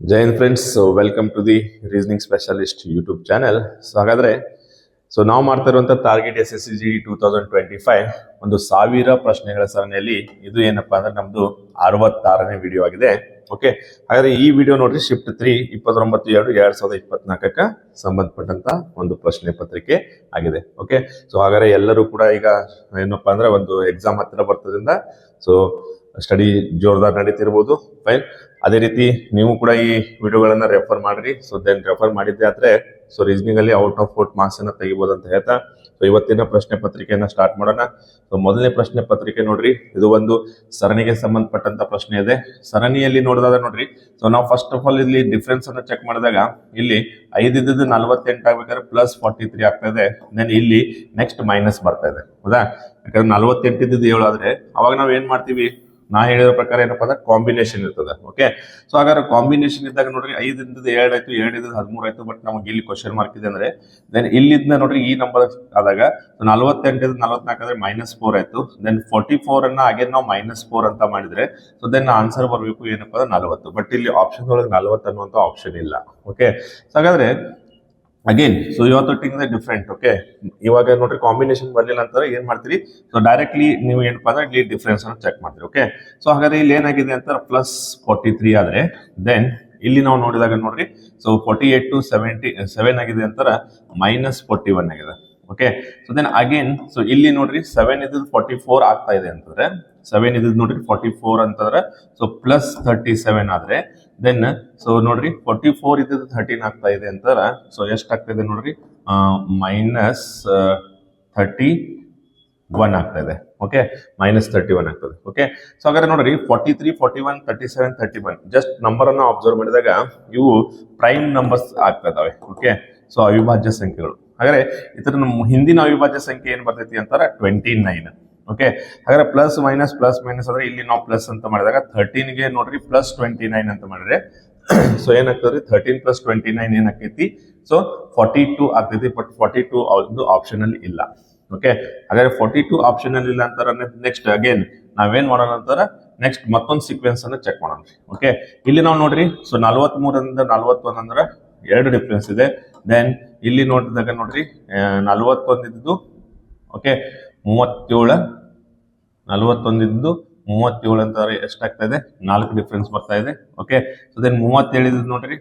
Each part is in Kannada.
Jai Hind friends welcome to the reasoning specialist YouTube channel so ಹಾಗಾದ್ರೆ ಸೊ ನಾವು ಮಾಡ್ತಾ ಇರುವಂತ target S S C G two thousand twenty five ಒಂದು ಸಾವಿರ ಪ್ರಶ್ನೆಗಳ ಸರಣಿಯಲ್ಲಿ ಇದು ಏನಪ್ಪಾ ಅಂದ್ರೆ ನಮ್ದು ಅರವತ್ತಾರನೇ ವಿಡಿಯೋ ಆಗಿದೆ. ಓಕೆ ಹಾಗಾದ್ರೆ ಈ ವಿಡಿಯೋ ನೋಡ್ರಿ ಶಿಫ್ಟ್ ತ್ರೀ ಇಪ್ಪತ್ತೊಂಬತ್ತು, ಎರಡು, ಎರಡ್ ಸಾವಿರದ ಇಪ್ಪತ್ನಾಲ್ಕಕ್ಕ ಸಂಬಂಧಪಟ್ಟಂತ ಒಂದು ಪ್ರಶ್ನೆ ಪತ್ರಿಕೆ ಆಗಿದೆ. ಓಕೆ ಸೊ ಹಾಗಾದ್ರೆ ಎಲ್ಲರೂ ಕೂಡ ಈಗ ಏನಪ್ಪಾ ಅಂದ್ರೆ ಒಂದು ಎಕ್ಸಾಮ್ ಹತ್ತಿರ ಬರ್ತದ್ರಿಂದ ಸೊ ಸ್ಟಡಿ ಜೋರ್ದಾರ್ ನಡೀತಿರ್ಬೋದು. ಫೈನ್ ಅದೇ ರೀತಿ ನೀವು ಕೂಡ ಈ ವಿಡಿಯೋಗಳನ್ನ ರೆಫರ್ ಮಾಡ್ರಿ. ಸೊ ದೆನ್ ರೆಫರ್ ಮಾಡಿದ್ದೆ ಆದ್ರೆ ಸೊ ರೀಸನಿಂಗ್ ಅಲ್ಲಿ ಔಟ್ ಆಫ್ ಔಟ್ ಮಾರ್ಕ್ಸ್ ಅನ್ನ ತೆಗಿಬಹುದು ಅಂತ ಹೇಳ್ತಾ ಸೊ ಇವತ್ತಿನ ಪ್ರಶ್ನೆ ಪತ್ರಿಕೆಯನ್ನ ಸ್ಟಾರ್ಟ್ ಮಾಡೋಣ. ಸೊ ಮೊದಲನೇ ಪ್ರಶ್ನೆ ಪತ್ರಿಕೆ ನೋಡ್ರಿ. ಇದು ಒಂದು ಸರಣಿಗೆ ಸಂಬಂಧಪಟ್ಟಂತ ಪ್ರಶ್ನೆ ಇದೆ. ಸರಣಿಯಲ್ಲಿ ನೋಡಿದಾಗ ನೋಡ್ರಿ. ಸೊ ನಾವು ಫಸ್ಟ್ ಆಫ್ ಆಲ್ ಇಲ್ಲಿ ಡಿಫ್ರೆನ್ಸ್ ಅನ್ನ ಚೆಕ್ ಮಾಡಿದಾಗ, ಇಲ್ಲಿ ಐದಿದ್ದು ನಲ್ವತ್ತೆಂಟು ಆಗ್ಬೇಕಾದ್ರೆ ಪ್ಲಸ್ ಫಾರ್ಟಿ ತ್ರೀ ಆಗ್ತಾ ಇದೆ. ದೆನ್ ಇಲ್ಲಿ ನೆಕ್ಸ್ಟ್ ಮೈನಸ್ ಬರ್ತಾ ಇದೆ. ಹೌದಾ? ಯಾಕಂದ್ರೆ ನಲ್ವತ್ತೆಂಟಿದ್ದು ಏಳು ಆದ್ರೆ, ಅವಾಗ ನಾವು ಏನ್ ಮಾಡ್ತೀವಿ? ನಾ ಹೇಳಿರೋ ಪ್ರಕಾರ ಏನಪ್ಪ ಅಂದ್ರೆ ಕಾಂಬಿನೇಷನ್ ಇರ್ತದೆ ಓಕೆ ಸೊ ಹಾಗಾದ್ರೆ ಕಾಂಬಿನೇಷನ್ ಇದ್ದಾಗ ನೋಡ್ರಿ ಐದಿಂದ ಎರಡು ಆಯ್ತು ಎರಡು ಇದ್ದು ಹದಿಮೂರು ಆಯ್ತು ಬಟ್ ನಮಗೆ ಇಲ್ಲಿ ಕ್ವಶನ್ ಮಾರ್ಕ್ ಇದೆ ಅಂದ್ರೆ ದೆನ್ ಇಲ್ಲಿಂದ ನೋಡ್ರಿ ಈ ನಂಬರ್ ಆದಾಗ ನಲವತ್ತೆಂಟು ನಲವತ್ನಾಲ್ಕು ಆದ್ರೆ ಮೈನಸ್ ಫೋರ್ ಆಯ್ತು ದೆನ್ ಫೋರ್ಟಿ ಫೋರ್ ಅನ್ನ ಅಗೇನ್ ನಾವು ಮೈನಸ್ ಫೋರ್ ಅಂತ ಮಾಡಿದ್ರೆ ಸೊ ದೆನ್ ಆನ್ಸರ್ ಬರಬೇಕು ಏನಪ್ಪ ಅಂದ್ರೆ ನಲವತ್ತು ಬಟ್ ಇಲ್ಲಿ ಆಪ್ಷನ್ ಒಳಗೆ ನಲವತ್ತು ಅನ್ನುವಂತ ಆಪ್ಷನ್ ಇಲ್ಲ ಓಕೆ ಸೊ ಹಾಗಾದ್ರೆ ಅಗೇನ್ ಸೊ ಇವತ್ತೊಟ್ಟಿಗೆ ಡಿಫ್ರೆಂಟ್ ಓಕೆ ಇವಾಗ ನೋಡ್ರಿ ಕಾಂಬಿನೇಷನ್ ಬರಲಿಲ್ಲ ಅಂತಂದ್ರೆ ಏನ್ ಮಾಡ್ತೀರಿ? ಸೊ ಡೈರೆಕ್ಟ್ಲಿ ನೀವು ಏನಪ್ಪ ಅಂದ್ರೆ ಇಲ್ಲಿ ಡಿಫ್ರೆನ್ಸ್ ಅನ್ನು ಚೆಕ್ ಮಾಡ್ತೀರಿ ಓಕೆ ಸೊ ಹಾಗಾದ್ರೆ ಇಲ್ಲಿ ಏನಾಗಿದೆ ಅಂತ ಪ್ಲಸ್ ಫೋರ್ಟಿ ತ್ರೀ ಆದ್ರೆ ದೆನ್ ಇಲ್ಲಿ ನಾವು ನೋಡಿದಾಗ ನೋಡ್ರಿ so forty eight to seventy seven ಆಗಿದೆ ಅಂತಾರ ಮೈನಸ್ ಫೋರ್ಟಿ ಒನ್ ಆಗಿದೆ. Okay so then again so ಇಲ್ಲಿ ನೋಡ್ರಿ ಸೆವೆನ್ ಇದ್ದು ಫಾರ್ಟಿ ಫೋರ್ ಆಗ್ತಾ ಇದೆ ಅಂತಂದ್ರೆ ಸೆವೆನ್ ಇದ್ದು ನೋಡ್ರಿ ಫಾರ್ಟಿ ಫೋರ್ ಅಂತಂದ್ರೆ ಸೊ ಪ್ಲಸ್ ತರ್ಟಿ ಸೆವೆನ್ ಆದ್ರೆ ದೆನ್ ಸೊ ನೋಡ್ರಿ ಫಾರ್ಟಿ ಫೋರ್ ಇದ್ದದ್ದು ಥರ್ಟೀನ್ ಆಗ್ತಾ ಇದೆ ಅಂತಾರ ಸೊ ಎಷ್ಟು ಆಗ್ತಾ ಇದೆ ನೋಡ್ರಿ? ಮೈನಸ್ ಥರ್ಟಿ ಒನ್ ಆಗ್ತಾ ಇದೆ. ಓಕೆ ಮೈನಸ್ ತರ್ಟಿ ಒನ್ ಆಗ್ತದೆ ಓಕೆ ಸೊ ಹಾಗಾದ್ರೆ ನೋಡ್ರಿ forty three forty one thirty seven thirty one just number ಅನ್ನು ಅಬ್ಸರ್ವ್ ಮಾಡಿದಾಗ ಇವು ಪ್ರೈಮ್ ನಂಬರ್ಸ್ ಆಗ್ತಾ ಇದಾವೆ. ಓಕೆ ಸೊ ಅವಿಭಾಜ್ಯ ಸಂಖ್ಯೆಗಳು. ಹಾಗಾದ್ರೆ ಇದರ ಹಿಂದಿನ ಅವಿಭಾಜ್ಯ ಸಂಖ್ಯೆ ಏನ್ ಬರ್ತೈತಿ ಅಂತಾರೆ ಟ್ವೆಂಟಿ ನೈನ್ ಓಕೆ ಹಾಗಾದ್ರೆ ಪ್ಲಸ್ ಮೈನಸ್ ಪ್ಲಸ್ ಮೈನಸ್ ಅಂದ್ರೆ ಇಲ್ಲಿ ನಾವು ಪ್ಲಸ್ ಅಂತ ಮಾಡಿದಾಗ ಥರ್ಟೀನ್ಗೆ ನೋಡ್ರಿ ಪ್ಲಸ್ ಟ್ವೆಂಟಿ ನೈನ್ ಅಂತ ಮಾಡಿದ್ರೆ ಸೊ ಏನಾಗ್ತದ್ರಿ? ಥರ್ಟೀನ್ ಪ್ಲಸ್ ಟ್ವೆಂಟಿ ನೈನ್ ಏನಾಕೈತಿ ಸೊ ಫಾರ್ಟಿ ಟೂ ಆಗ್ತೈತಿ ಬಟ್ ಫಾರ್ಟಿ ಟೂ ಒಂದು ಆಪ್ಷನ್ ಅಲ್ಲಿ ಇಲ್ಲ. ಓಕೆ ಹಾಗಾದ್ರೆ ಫಾರ್ಟಿ ಟೂ ಆಪ್ಷನ್ ಅಲ್ಲಿ ಇಲ್ಲ ಅಂತಾರ ನೆಕ್ಸ್ಟ್ ಅಗೇನ್ ನಾವೇನ್ ಮಾಡೋಣ ಅಂತಾರ? ನೆಕ್ಸ್ಟ್ ಮತ್ತೊಂದು ಸೀಕ್ವೆನ್ಸ್ ಅನ್ನ ಚೆಕ್ ಮಾಡೋಣ. ಓಕೆ ಇಲ್ಲಿ ನಾವು ನೋಡ್ರಿ ಸೊ ನಲ್ವತ್ ಮೂರರಿಂದ ನಲ್ವತ್ತೊಂದ್ ಅಂದ್ರ ಎರಡು ಡಿಫ್ರೆನ್ಸ್ ಇದೆ. ದೆನ್ ಇಲ್ಲಿ ನೋಡಿದಾಗ ನೋಡ್ರಿ ನಲ್ವತ್ತೊಂದಿದ್ದು ಓಕೆ ಮೂವತ್ತೇಳು ನಲವತ್ತೊಂದಿದ್ದು ಮೂವತ್ತೇಳು ಅಂತಾರೆ ಎಷ್ಟಾಗ್ತಾ ಇದೆ ನಾಲ್ಕು ಡಿಫ್ರೆನ್ಸ್ ಬರ್ತಾ ಇದೆ. ಓಕೆ ಸೊ ದೆನ್ ಮೂವತ್ತೇಳು ಇದ್ದು ನೋಡ್ರಿ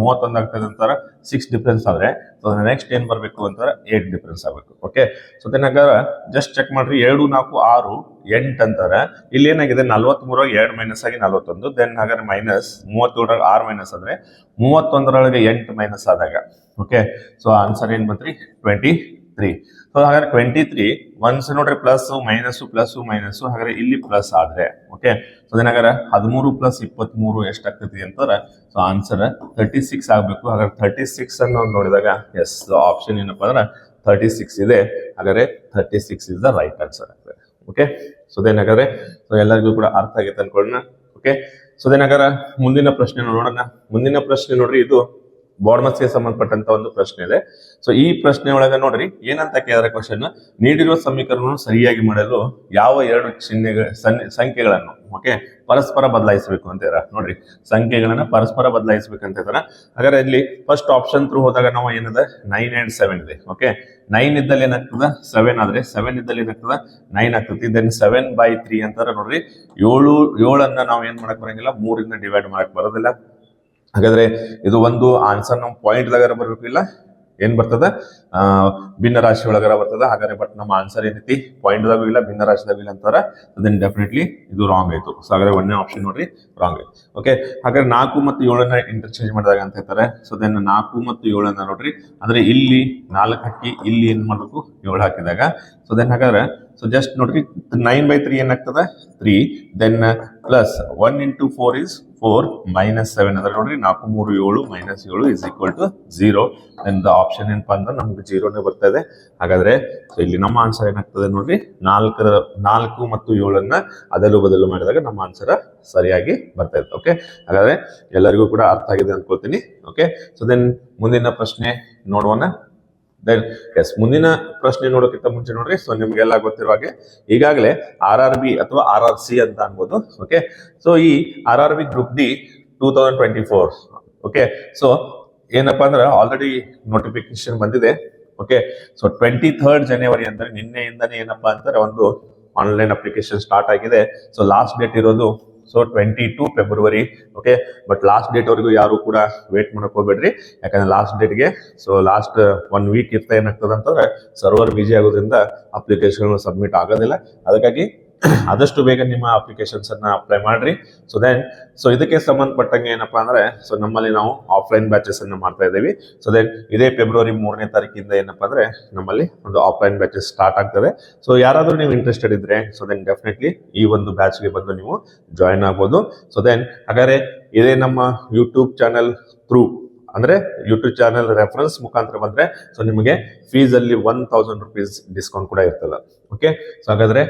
ಮೂವತ್ತೊಂದು ಆಗ್ತಾ ಇದೆ ಅಂತಾರೆ ಸಿಕ್ಸ್ ಡಿಫ್ರೆನ್ಸ್ ಆದರೆ ಸೊ ನೆಕ್ಸ್ಟ್ ಏನು ಬರಬೇಕು ಅಂತಾರೆ ಏಟ್ ಡಿಫ್ರೆನ್ಸ್ ಆಗಬೇಕು. ಓಕೆ ಸೊ ದೆನ್ ಹಾಗಾದ್ರೆ ಜಸ್ಟ್ ಚೆಕ್ ಮಾಡ್ರಿ, ಎರಡು, ನಾಲ್ಕು, ಆರು, ಎಂಟು ಅಂತಾರೆ ಇಲ್ಲಿ ಏನಾಗಿದೆ? ನಲ್ವತ್ಮೂರಾಗ ಎರಡು ಮೈನಸ್ ಆಗಿ ನಲ್ವತ್ತೊಂದು ದೆನ್ ಹಾಗಾದ್ರೆ ಮೈನಸ್ ಮೂವತ್ತೇಳರಾಗ ಆರು ಮೈನಸ್ ಆದ್ರೆ ಮೂವತ್ತೊಂದರೊಳಗೆ ಎಂಟು ಮೈನಸ್ ಆದಾಗ. ಓಕೆ ಸೊ ಆನ್ಸರ್ ಏನು ಬಂತ್ರಿ? ಟ್ವೆಂಟಿ ತ್ರೀ ಸೊ ಹಾಗಾದ್ರೆ ಟ್ವೆಂಟಿ ತ್ರೀ ಒನ್ಸ್ ನೋಡ್ರಿ ಪ್ಲಸ್ ಮೈನಸ್ ಪ್ಲಸ್ ಮೈನಸ್ ಹಾಗಾದ್ರೆ ಇಲ್ಲಿ ಪ್ಲಸ್ ಆದ್ರೆ ಓಕೆ ಸೊ ದೆನ್ ಹಾಗಾದ್ರೆ ಹದಿಮೂರು ಪ್ಲಸ್ ಇಪ್ಪತ್ಮೂರು ಎಷ್ಟಾಗ್ತೈತಿ ಅಂತಾರೆ ಸೊ ಆನ್ಸರ್ ತರ್ಟಿ ಸಿಕ್ಸ್ ಆಗಬೇಕು. ಹಾಗಾದ್ರೆ ತರ್ಟಿ ಸಿಕ್ಸ್ ಅನ್ನು ನೋಡಿದಾಗ ಎಸ್ ಆಪ್ಷನ್ ಏನಪ್ಪಾ ಅಂದ್ರೆ ತರ್ಟಿ ಸಿಕ್ಸ್ ಇದೆ. ಹಾಗಾದ್ರೆ thirty six is the right answer ಆಗ್ತದೆ ಓಕೆ ಸೊ ಅದೇನಾಗಾದ್ರೆ ಸೊ ಎಲ್ಲರಿಗೂ ಕೂಡ ಅರ್ಥ ಆಗೈತೆ ಅನ್ಕೊಳ್ಳೋಣ ಓಕೆ ಸೊ ಅದೇನಾಗಾರ ಮುಂದಿನ ಪ್ರಶ್ನೆ ನೋಡೋಣ. ಮುಂದಿನ ಪ್ರಶ್ನೆ ನೋಡ್ರಿ, ಇದು ಗೆ ಸಂಬಂಧಪಟ್ಟಂತ ಒಂದು ಪ್ರಶ್ನೆ ಇದೆ. ಸೊ ಈ ಪ್ರಶ್ನೆ ಒಳಗ ನೋಡ್ರಿ, ಏನಂತ ಕೇಳಿದ್ರೆ ಕ್ವಶನ್ ನೀಡಿರುವ ಸಮೀಕರಣವನ್ನು ಸರಿಯಾಗಿ ಮಾಡಲು ಯಾವ ಎರಡು ಚಿಹ್ನೆಗಳ ಸಂಖ್ಯೆಗಳನ್ನು ಓಕೆ ಪರಸ್ಪರ ಬದಲಾಯಿಸಬೇಕು ಅಂತ ಹೇಳ್ಯಾರ ನೋಡ್ರಿ, ಸಂಖ್ಯೆಗಳನ್ನ ಪರಸ್ಪರ ಬದಲಾಯಿಸಬೇಕಂತ ಹೇಳ್ತಾರ ಹಾಗಾದ್ರೆ ಇಲ್ಲಿ ಫಸ್ಟ್ ಆಪ್ಷನ್ ಥ್ರೂ ಹೋದಾಗ ನಾವು ಏನದ? ನೈನ್ ಅಂಡ್ ಸೆವೆನ್ ಇದೆ ಓಕೆ ನೈನ್ ಇದ್ದಲ್ಲಿ ಏನಾಗ್ತದ? ಸೆವೆನ್ ಆದ್ರೆ ಸೆವೆನ್ ಇದ್ದಲ್ಲಿ ಏನಾಗ್ತದ? ನೈನ್ ಆಗ್ತದೆ. ದೆನ್ ಸೆವೆನ್ ಬೈ ತ್ರೀ ಅಂತಾರ ನೋಡ್ರಿ. ಏಳು, ಏಳನ್ನ ನಾವು ಏನ್ ಮಾಡಕ್ ಬರಂಗಿಲ್ಲ? ಮೂರಿಂದ ಡಿವೈಡ್ ಮಾಡಕ್ ಬರೋದಿಲ್ಲ. ಹಾಗಾದ್ರೆ ಇದು ಒಂದು ಆನ್ಸರ್ ನಮ್ಮ ಪಾಯಿಂಟ್ ದಾಗರ ಬರ್ಬೇಕಿಲ್ಲ ಏನ್ ಬರ್ತದ? ಭಿನ್ನ ರಾಶಿ ಒಳಗರ ಬರ್ತದ? ಹಾಗಾದ್ರೆ ಬಟ್ ನಮ್ಮ ಆನ್ಸರ್ ಏನೈತಿ ಪಾಯಿಂಟ್ ದಾಗೂ ಇಲ್ಲ, ಭಿನ್ನ ರಾಶಿದಾಗ ಇಲ್ಲ ಅಂತಾರ. ಅದನ್ನ ಡೆಫಿನೆಟ್ಲಿ ಇದು ರಾಂಗ್ ಆಯ್ತು. ಸೊ ಹಾಗಾದ್ರೆ ಒಂದನೇ ಆಪ್ಷನ್ ನೋಡ್ರಿ ರಾಂಗ್ ಆಯ್ತು. ಓಕೆ ಹಾಗಾದ್ರೆ ನಾಲ್ಕು ಮತ್ತು ಏಳನ್ನ ಇಂಟರ್ಚೇಂಜ್ ಮಾಡಿದಾಗ ಅಂತ ಹೇಳ್ತಾರೆ. ಸೊ ದೆನ್ ನಾಲ್ಕು ಮತ್ತು ಏಳನ್ನ ನೋಡ್ರಿ. ಅಂದ್ರೆ ಇಲ್ಲಿ ನಾಲ್ಕು ಹಾಕಿ ಇಲ್ಲಿ ಏನ್ ಮಾಡ್ಬೇಕು? ಏಳು ಹಾಕಿದಾಗ. ಸೊ ದೆನ್ ಹಾಗಾದ್ರೆ ಸೊ ಜಸ್ಟ್ ನೋಡ್ರಿ ನೈನ್ ಬೈ ತ್ರೀ ಏನಾಗ್ತದೆ? Three then plus one into four is four minus seven ಅಂದ್ರೆ ನೋಡ್ರಿ ನಾಲ್ಕು, ಮೂರು, ಏಳು ಮೈನಸ್ ಏಳು is equal to then the option ಏನಪ್ಪಾ ಅಂದ್ರೆ ನಮ್ಗೆ ಜೀರೋನೇ ಬರ್ತಾ ಇದೆ. ಹಾಗಾದ್ರೆ ಇಲ್ಲಿ ನಮ್ಮ ಆನ್ಸರ್ ಏನಾಗ್ತದೆ ನೋಡ್ರಿ? ನಾಲ್ಕರ, ನಾಲ್ಕು ಮತ್ತು ಏಳನ್ನ ಅದಲು ಬದಲು ಮಾಡಿದಾಗ ನಮ್ಮ ಆನ್ಸರ್ ಸರಿಯಾಗಿ ಬರ್ತಾ ಇದೆ ಓಕೆ ಹಾಗಾದ್ರೆ ಎಲ್ಲರಿಗೂ ಕೂಡ ಅರ್ಥ ಆಗಿದೆ ಅನ್ಕೊಳ್ತೀನಿ ಓಕೆ ಸೊ ದೆನ್ ಮುಂದಿನ ಪ್ರಶ್ನೆ ನೋಡುವನ ದೆನ್ ಎಸ್ ಮುಂದಿನ ಪ್ರಶ್ನೆ ನೋಡೋಕ್ಕಿಂತ ಮುಂಚೆ ನೋಡ್ರಿ. ಸೊ ನಿಮ್ಗೆಲ್ಲ ಗೊತ್ತಿರುವ ಹಾಗೆ ಈಗಾಗಲೇ ಆರ್ ಆರ್ ಬಿ ಅಥವಾ ಆರ್ ಆರ್ ಸಿ ಅಂತ ಅನ್ಬೋದು. ಓಕೆ ಸೊ ಈ R R B group D two thousand twenty four okay so ಏನಪ್ಪ ಅಂದ್ರೆ ಆಲ್ರೆಡಿ ನೋಟಿಫಿಕೇಶನ್ ಬಂದಿದೆ. Okay so twenty third January ಅಂದ್ರೆ ನಿನ್ನೆಯಿಂದನೇ ಏನಪ್ಪಾ ಅಂತಾರೆ, ಒಂದು ಆನ್ಲೈನ್ ಅಪ್ಲಿಕೇಶನ್ ಸ್ಟಾರ್ಟ್ ಆಗಿದೆ. ಸೊ ಲಾಸ್ಟ್ ಡೇಟ್ ಇರೋದು so twenty two February okay but last date ವರೆಗೂ ಯಾರು ಕೂಡ ವೇಟ್ ಮಾಡಕ್ ಹೋಗ್ಬೇಡ್ರಿ. ಯಾಕಂದ್ರೆ ಲಾಸ್ಟ್ ಡೇಟ್ಗೆ ಸೊ ಲಾಸ್ಟ್ ಒನ್ ವೀಕ್ ಇರ್ತಾ ಏನಾಗ್ತದೆ ಅಂತಂದ್ರೆ ಸರ್ವರ್ ಬಿಜಿ ಆಗೋದ್ರಿಂದ ಅಪ್ಲಿಕೇಶನ್ ಸಬ್ಮಿಟ್ ಆಗೋದಿಲ್ಲ. ಅದಕ್ಕಾಗಿ ಆದಷ್ಟು ಬೇಗ ನಿಮ್ಮ ಅಪ್ಲಿಕೇಶನ್ಸ್ ಅನ್ನ ಅಪ್ಲೈ ಮಾಡ್ರಿ. ಸೊ ದೆನ್ ಸೊ ಇದಕ್ಕೆ ಸಂಬಂಧಪಟ್ಟಂಗೆ ಏನಪ್ಪಾ ಅಂದ್ರೆ ಸೊ ನಮ್ಮಲ್ಲಿ ನಾವು ಆಫ್ಲೈನ್ ಬ್ಯಾಚಸ್ ಅನ್ನ ಮಾಡ್ತಾ ಇದ್ದೀವಿ. ಸೊ ದೆನ್ ಇದೇ ಫೆಬ್ರವರಿ ಮೂರನೇ ತಾರೀಕಿಂದ ಏನಪ್ಪಾ ಅಂದ್ರೆ, ನಮ್ಮಲ್ಲಿ ಒಂದು ಆಫ್ಲೈನ್ ಬ್ಯಾಚಸ್ ಸ್ಟಾರ್ಟ್ ಆಗ್ತದೆ. ಸೊ ಯಾರಾದ್ರೂ ನೀವು ಇಂಟ್ರೆಸ್ಟೆಡ್ ಇದ್ರೆ ಸೊ ದೆನ್ ಡೆಫಿನೆಟ್ಲಿ ಈ ಒಂದು ಬ್ಯಾಚ್ಗೆ ಬಂದು ನೀವು ಜಾಯಿನ್ ಆಗ್ಬೋದು. ಸೊ ದೆನ್ ಹಾಗಾದ್ರೆ ಇದೇ ನಮ್ಮ ಯೂಟ್ಯೂಬ್ ಚಾನೆಲ್ ಥ್ರೂ ಅಂದ್ರೆ ಯೂಟ್ಯೂಬ್ ಚಾನಲ್ ರೆಫರೆನ್ಸ್ ಮುಖಾಂತರ ಬಂದ್ರೆ ಸೊ ನಿಮಗೆ ಫೀಸ್ ಅಲ್ಲಿ ಒನ್ ತೌಸಂಡ್ ರುಪೀಸ್ ಡಿಸ್ಕೌಂಟ್ ಕೂಡ ಇರ್ತದೆ. ಓಕೆ ಸೊ ಹಾಗಾದ್ರೆ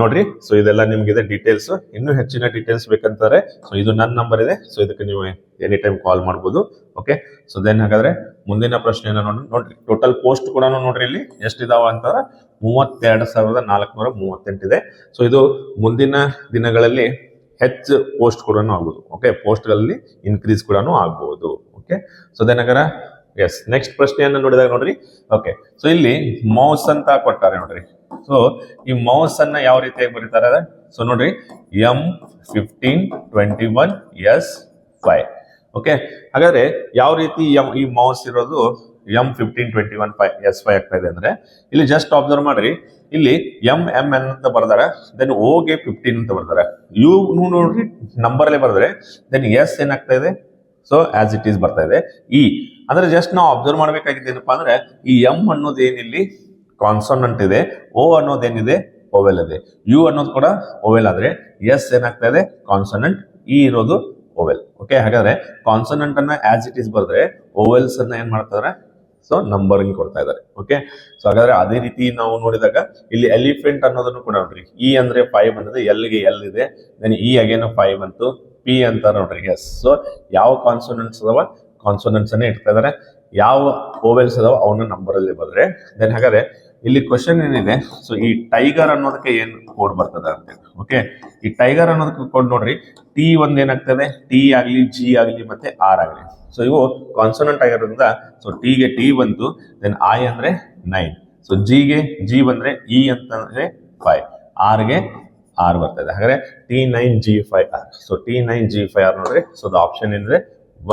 ನೋಡ್ರಿ ಸೊ ಇದೆಲ್ಲ ಇದೆ ಡೀಟೇಲ್ಸ್ ಇನ್ನೂ ಹೆಚ್ಚಿನ ಡೀಟೇಲ್ಸ್ ಬೇಕಂತಾರೆ ಸೊ ಇದು ನನ್ನ ನಂಬರ್ ಇದೆ ಸೊ ಇದಕ್ಕೆ ನೀವು ಎನಿ ಟೈಮ್ ಕಾಲ್ ಮಾಡ್ಬೋದು. ಓಕೆ ಸೊ ದೆನ್ ಹಾಗಾದ್ರೆ, ಮುಂದಿನ ಪ್ರಶ್ನೆಯನ್ನು ನೋಡಿ, ನೋಡ್ರಿ ಟೋಟಲ್ ಪೋಸ್ಟ್ ಕೂಡ ನೋಡ್ರಿ ಇಲ್ಲಿ, ಎಷ್ಟಿದಾವ ಅಂತಂದ್ರೆ ಮೂವತ್ತೆರಡು ಸಾವಿರದ ನಾಲ್ಕುನೂರ ಮೂವತ್ತೆಂಟಿದೆ ಸೊ ಇದು ಮುಂದಿನ ದಿನಗಳಲ್ಲಿ ಹೆಚ್ಚು ಪೋಸ್ಟ್ ಕೂಡ ಆಗ್ಬೋದು. ಓಕೆ ಪೋಸ್ಟ್ಗಳಲ್ಲಿ ಇನ್ಕ್ರೀಸ್ ಕೂಡ ಆಗ್ಬೋದು. ಓಕೆ? ಸೊ ದೆನ್ ಹಾಗಾದ್ರೆ ಎಸ್ ನೆಕ್ಸ್ಟ್ ಪ್ರಶ್ನೆಯನ್ನು ನೋಡಿದಾಗ ನೋಡ್ರಿ. ಓಕೆ ಸೊ ಇಲ್ಲಿ ಮೌಸ್ ಅಂತ ಕೊಟ್ಟಾರೆ ನೋಡ್ರಿ. ಸೊ ಈ ಮೌಸ್ ಅನ್ನ ಯಾವ ರೀತಿಯಾಗಿ ಬರೀತಾರೆ? ಸೊ ನೋಡ್ರಿ. M fifteen twenty one S five okay ಹಾಗಾದ್ರೆ ಯಾವ ರೀತಿ ಎಂ ಈ ಮೌಸ್ ಇರೋದು? M fifteen twenty one five S five ಆಗ್ತಾ ಇದೆ ಅಂದ್ರೆ, ಇಲ್ಲಿ ಜಸ್ಟ್ ಅಬ್ಸರ್ವ್ ಮಾಡ್ರಿ. ಇಲ್ಲಿ ಎಂ ಎಂ ಎನ್ ಅಂತ ಬರ್ದಾರ ದೆನ್ ಓಗೆ ಫಿಫ್ಟೀನ್ ಅಂತ ಬರ್ದಾರೆ. ಯು ನೋಡ್ರಿ ನಂಬರ್ ಅಲ್ಲೇ ಬರ್ತಾರೆ ದೆನ್ ಎಸ್ ಏನಾಗ್ತಾ ಇದೆ? ಸೊ ಆಸ್ ಇಟ್ ಈಸ್ ಬರ್ತಾ ಇದೆ. ಇ ಅಂದ್ರೆ ಜಸ್ಟ್ ನಾವು ಅಬ್ಸರ್ವ್ ಮಾಡಬೇಕಾಗಿದೆ ಏನಪ್ಪಾ ಅಂದ್ರೆ, ಈ ಎಂ ಅನ್ನೋದು ಏನಿಲ್ಲಿ? ಕಾನ್ಸೋನೆಂಟ್ ಇದೆ. ಓ ಅನ್ನೋದೇನಿದೆ ಓವೆಲ್ ಇದೆ. ಯು ಅನ್ನೋದು ಕೂಡ ಓವೆಲ್ ಆದ್ರೆ ಎಸ್ ಏನಾಗ್ತಾ ಇದೆ? ಕಾನ್ಸೋನೆಂಟ್ ಇ ಇರೋದು ಓವೆಲ್ ಓಕೆ ಹಾಗಾದ್ರೆ ಕಾನ್ಸೋನೆಂಟ್ ಅನ್ನ ಆಸ್ ಇಟ್ ಈಸ್ ಬರೆದ್ರೆ ಓವೆಲ್ಸ್ ಅನ್ನ ಏನ್ ಮಾಡ್ತಾರೆ ಸೊ ನಂಬರಿಂಗ್ ಕೊಡ್ತಾ ಇದ್ದಾರೆ ಓಕೆ ಸೊ ಹಾಗಾದ್ರೆ ಅದೇ ರೀತಿ ನಾವು ನೋಡಿದಾಗ ಇಲ್ಲಿ ಎಲಿಫೆಂಟ್ ಅನ್ನೋದನ್ನು ಕೂಡ ನೋಡ್ರಿ. ಇ ಅಂದ್ರೆ ಫೈವ್ ಬಂದಿದೆ ಎಲ್ಗೆ ಎಲ್ ಇದೆ. ದೆನ್ ಇ ಅಗೇನು ಫೈವ್ ಬಂತು ಪಿ ಅಂತ ನೋಡ್ರಿ. ಎಸ್ ಸೊ ಯಾವ ಕಾನ್ಸೋನೆಂಟ್ಸ್ ಅದಾವ? ಕಾನ್ಸೋನೆಂಟ್ಸ್ ಅನ್ನೇ ಇಡ್ತಾ ಇದಾರೆ. ಯಾವ ಓವೆಲ್ಸ್ ಅದಾವ? ಅವನ್ನ ನಂಬರ್ ಅಲ್ಲಿ ಬಂದ್ರೆ ದೆನ್ ಹಾಗಾದ್ರೆ ಇಲ್ಲಿ ಕ್ವಶನ್ ಏನಿದೆ? ಸೊ ಈ ಟೈಗರ್ ಅನ್ನೋದಕ್ಕೆ ಏನ್ ಕೋಡ್ ಬರ್ತದೆ ಅಂತ ಓಕೆ ಈ ಟೈಗರ್ ಅನ್ನೋದಕ್ಕೆ ಕೋಡ್ ನೋಡ್ರಿ. ಟಿ ಒಂದ್ ಏನಾಗ್ತದೆ? ಟಿ ಆಗ್ಲಿ ಜಿ ಆಗ್ಲಿ, ಮತ್ತೆ ಆರ್ ಆಗ್ಲಿ. ಸೊ ಇವು ಕಾನ್ಸೋನೆಂಟ್ ಆಗಿರೋದ್ರಿಂದ ಸೊ ಟಿಗೆ ಟಿ ಬಂತು. ದೆನ್ ಐ ಅಂದ್ರೆ ನೈನ್ ಸೊ ಜಿಗೆ ಜಿ ಬಂದ್ರೆ ಇ ಅಂತಂದ್ರೆ ಫೈವ್ ಆರ್ಗೆ ಆರ್ ಬರ್ತದೆ. ಹಾಗಾದ್ರೆ T nine G five R so T nine G five R ನೋಡ್ರಿ. ಸೊ ದ ಆಪ್ಷನ್ ಏನಿದೆ?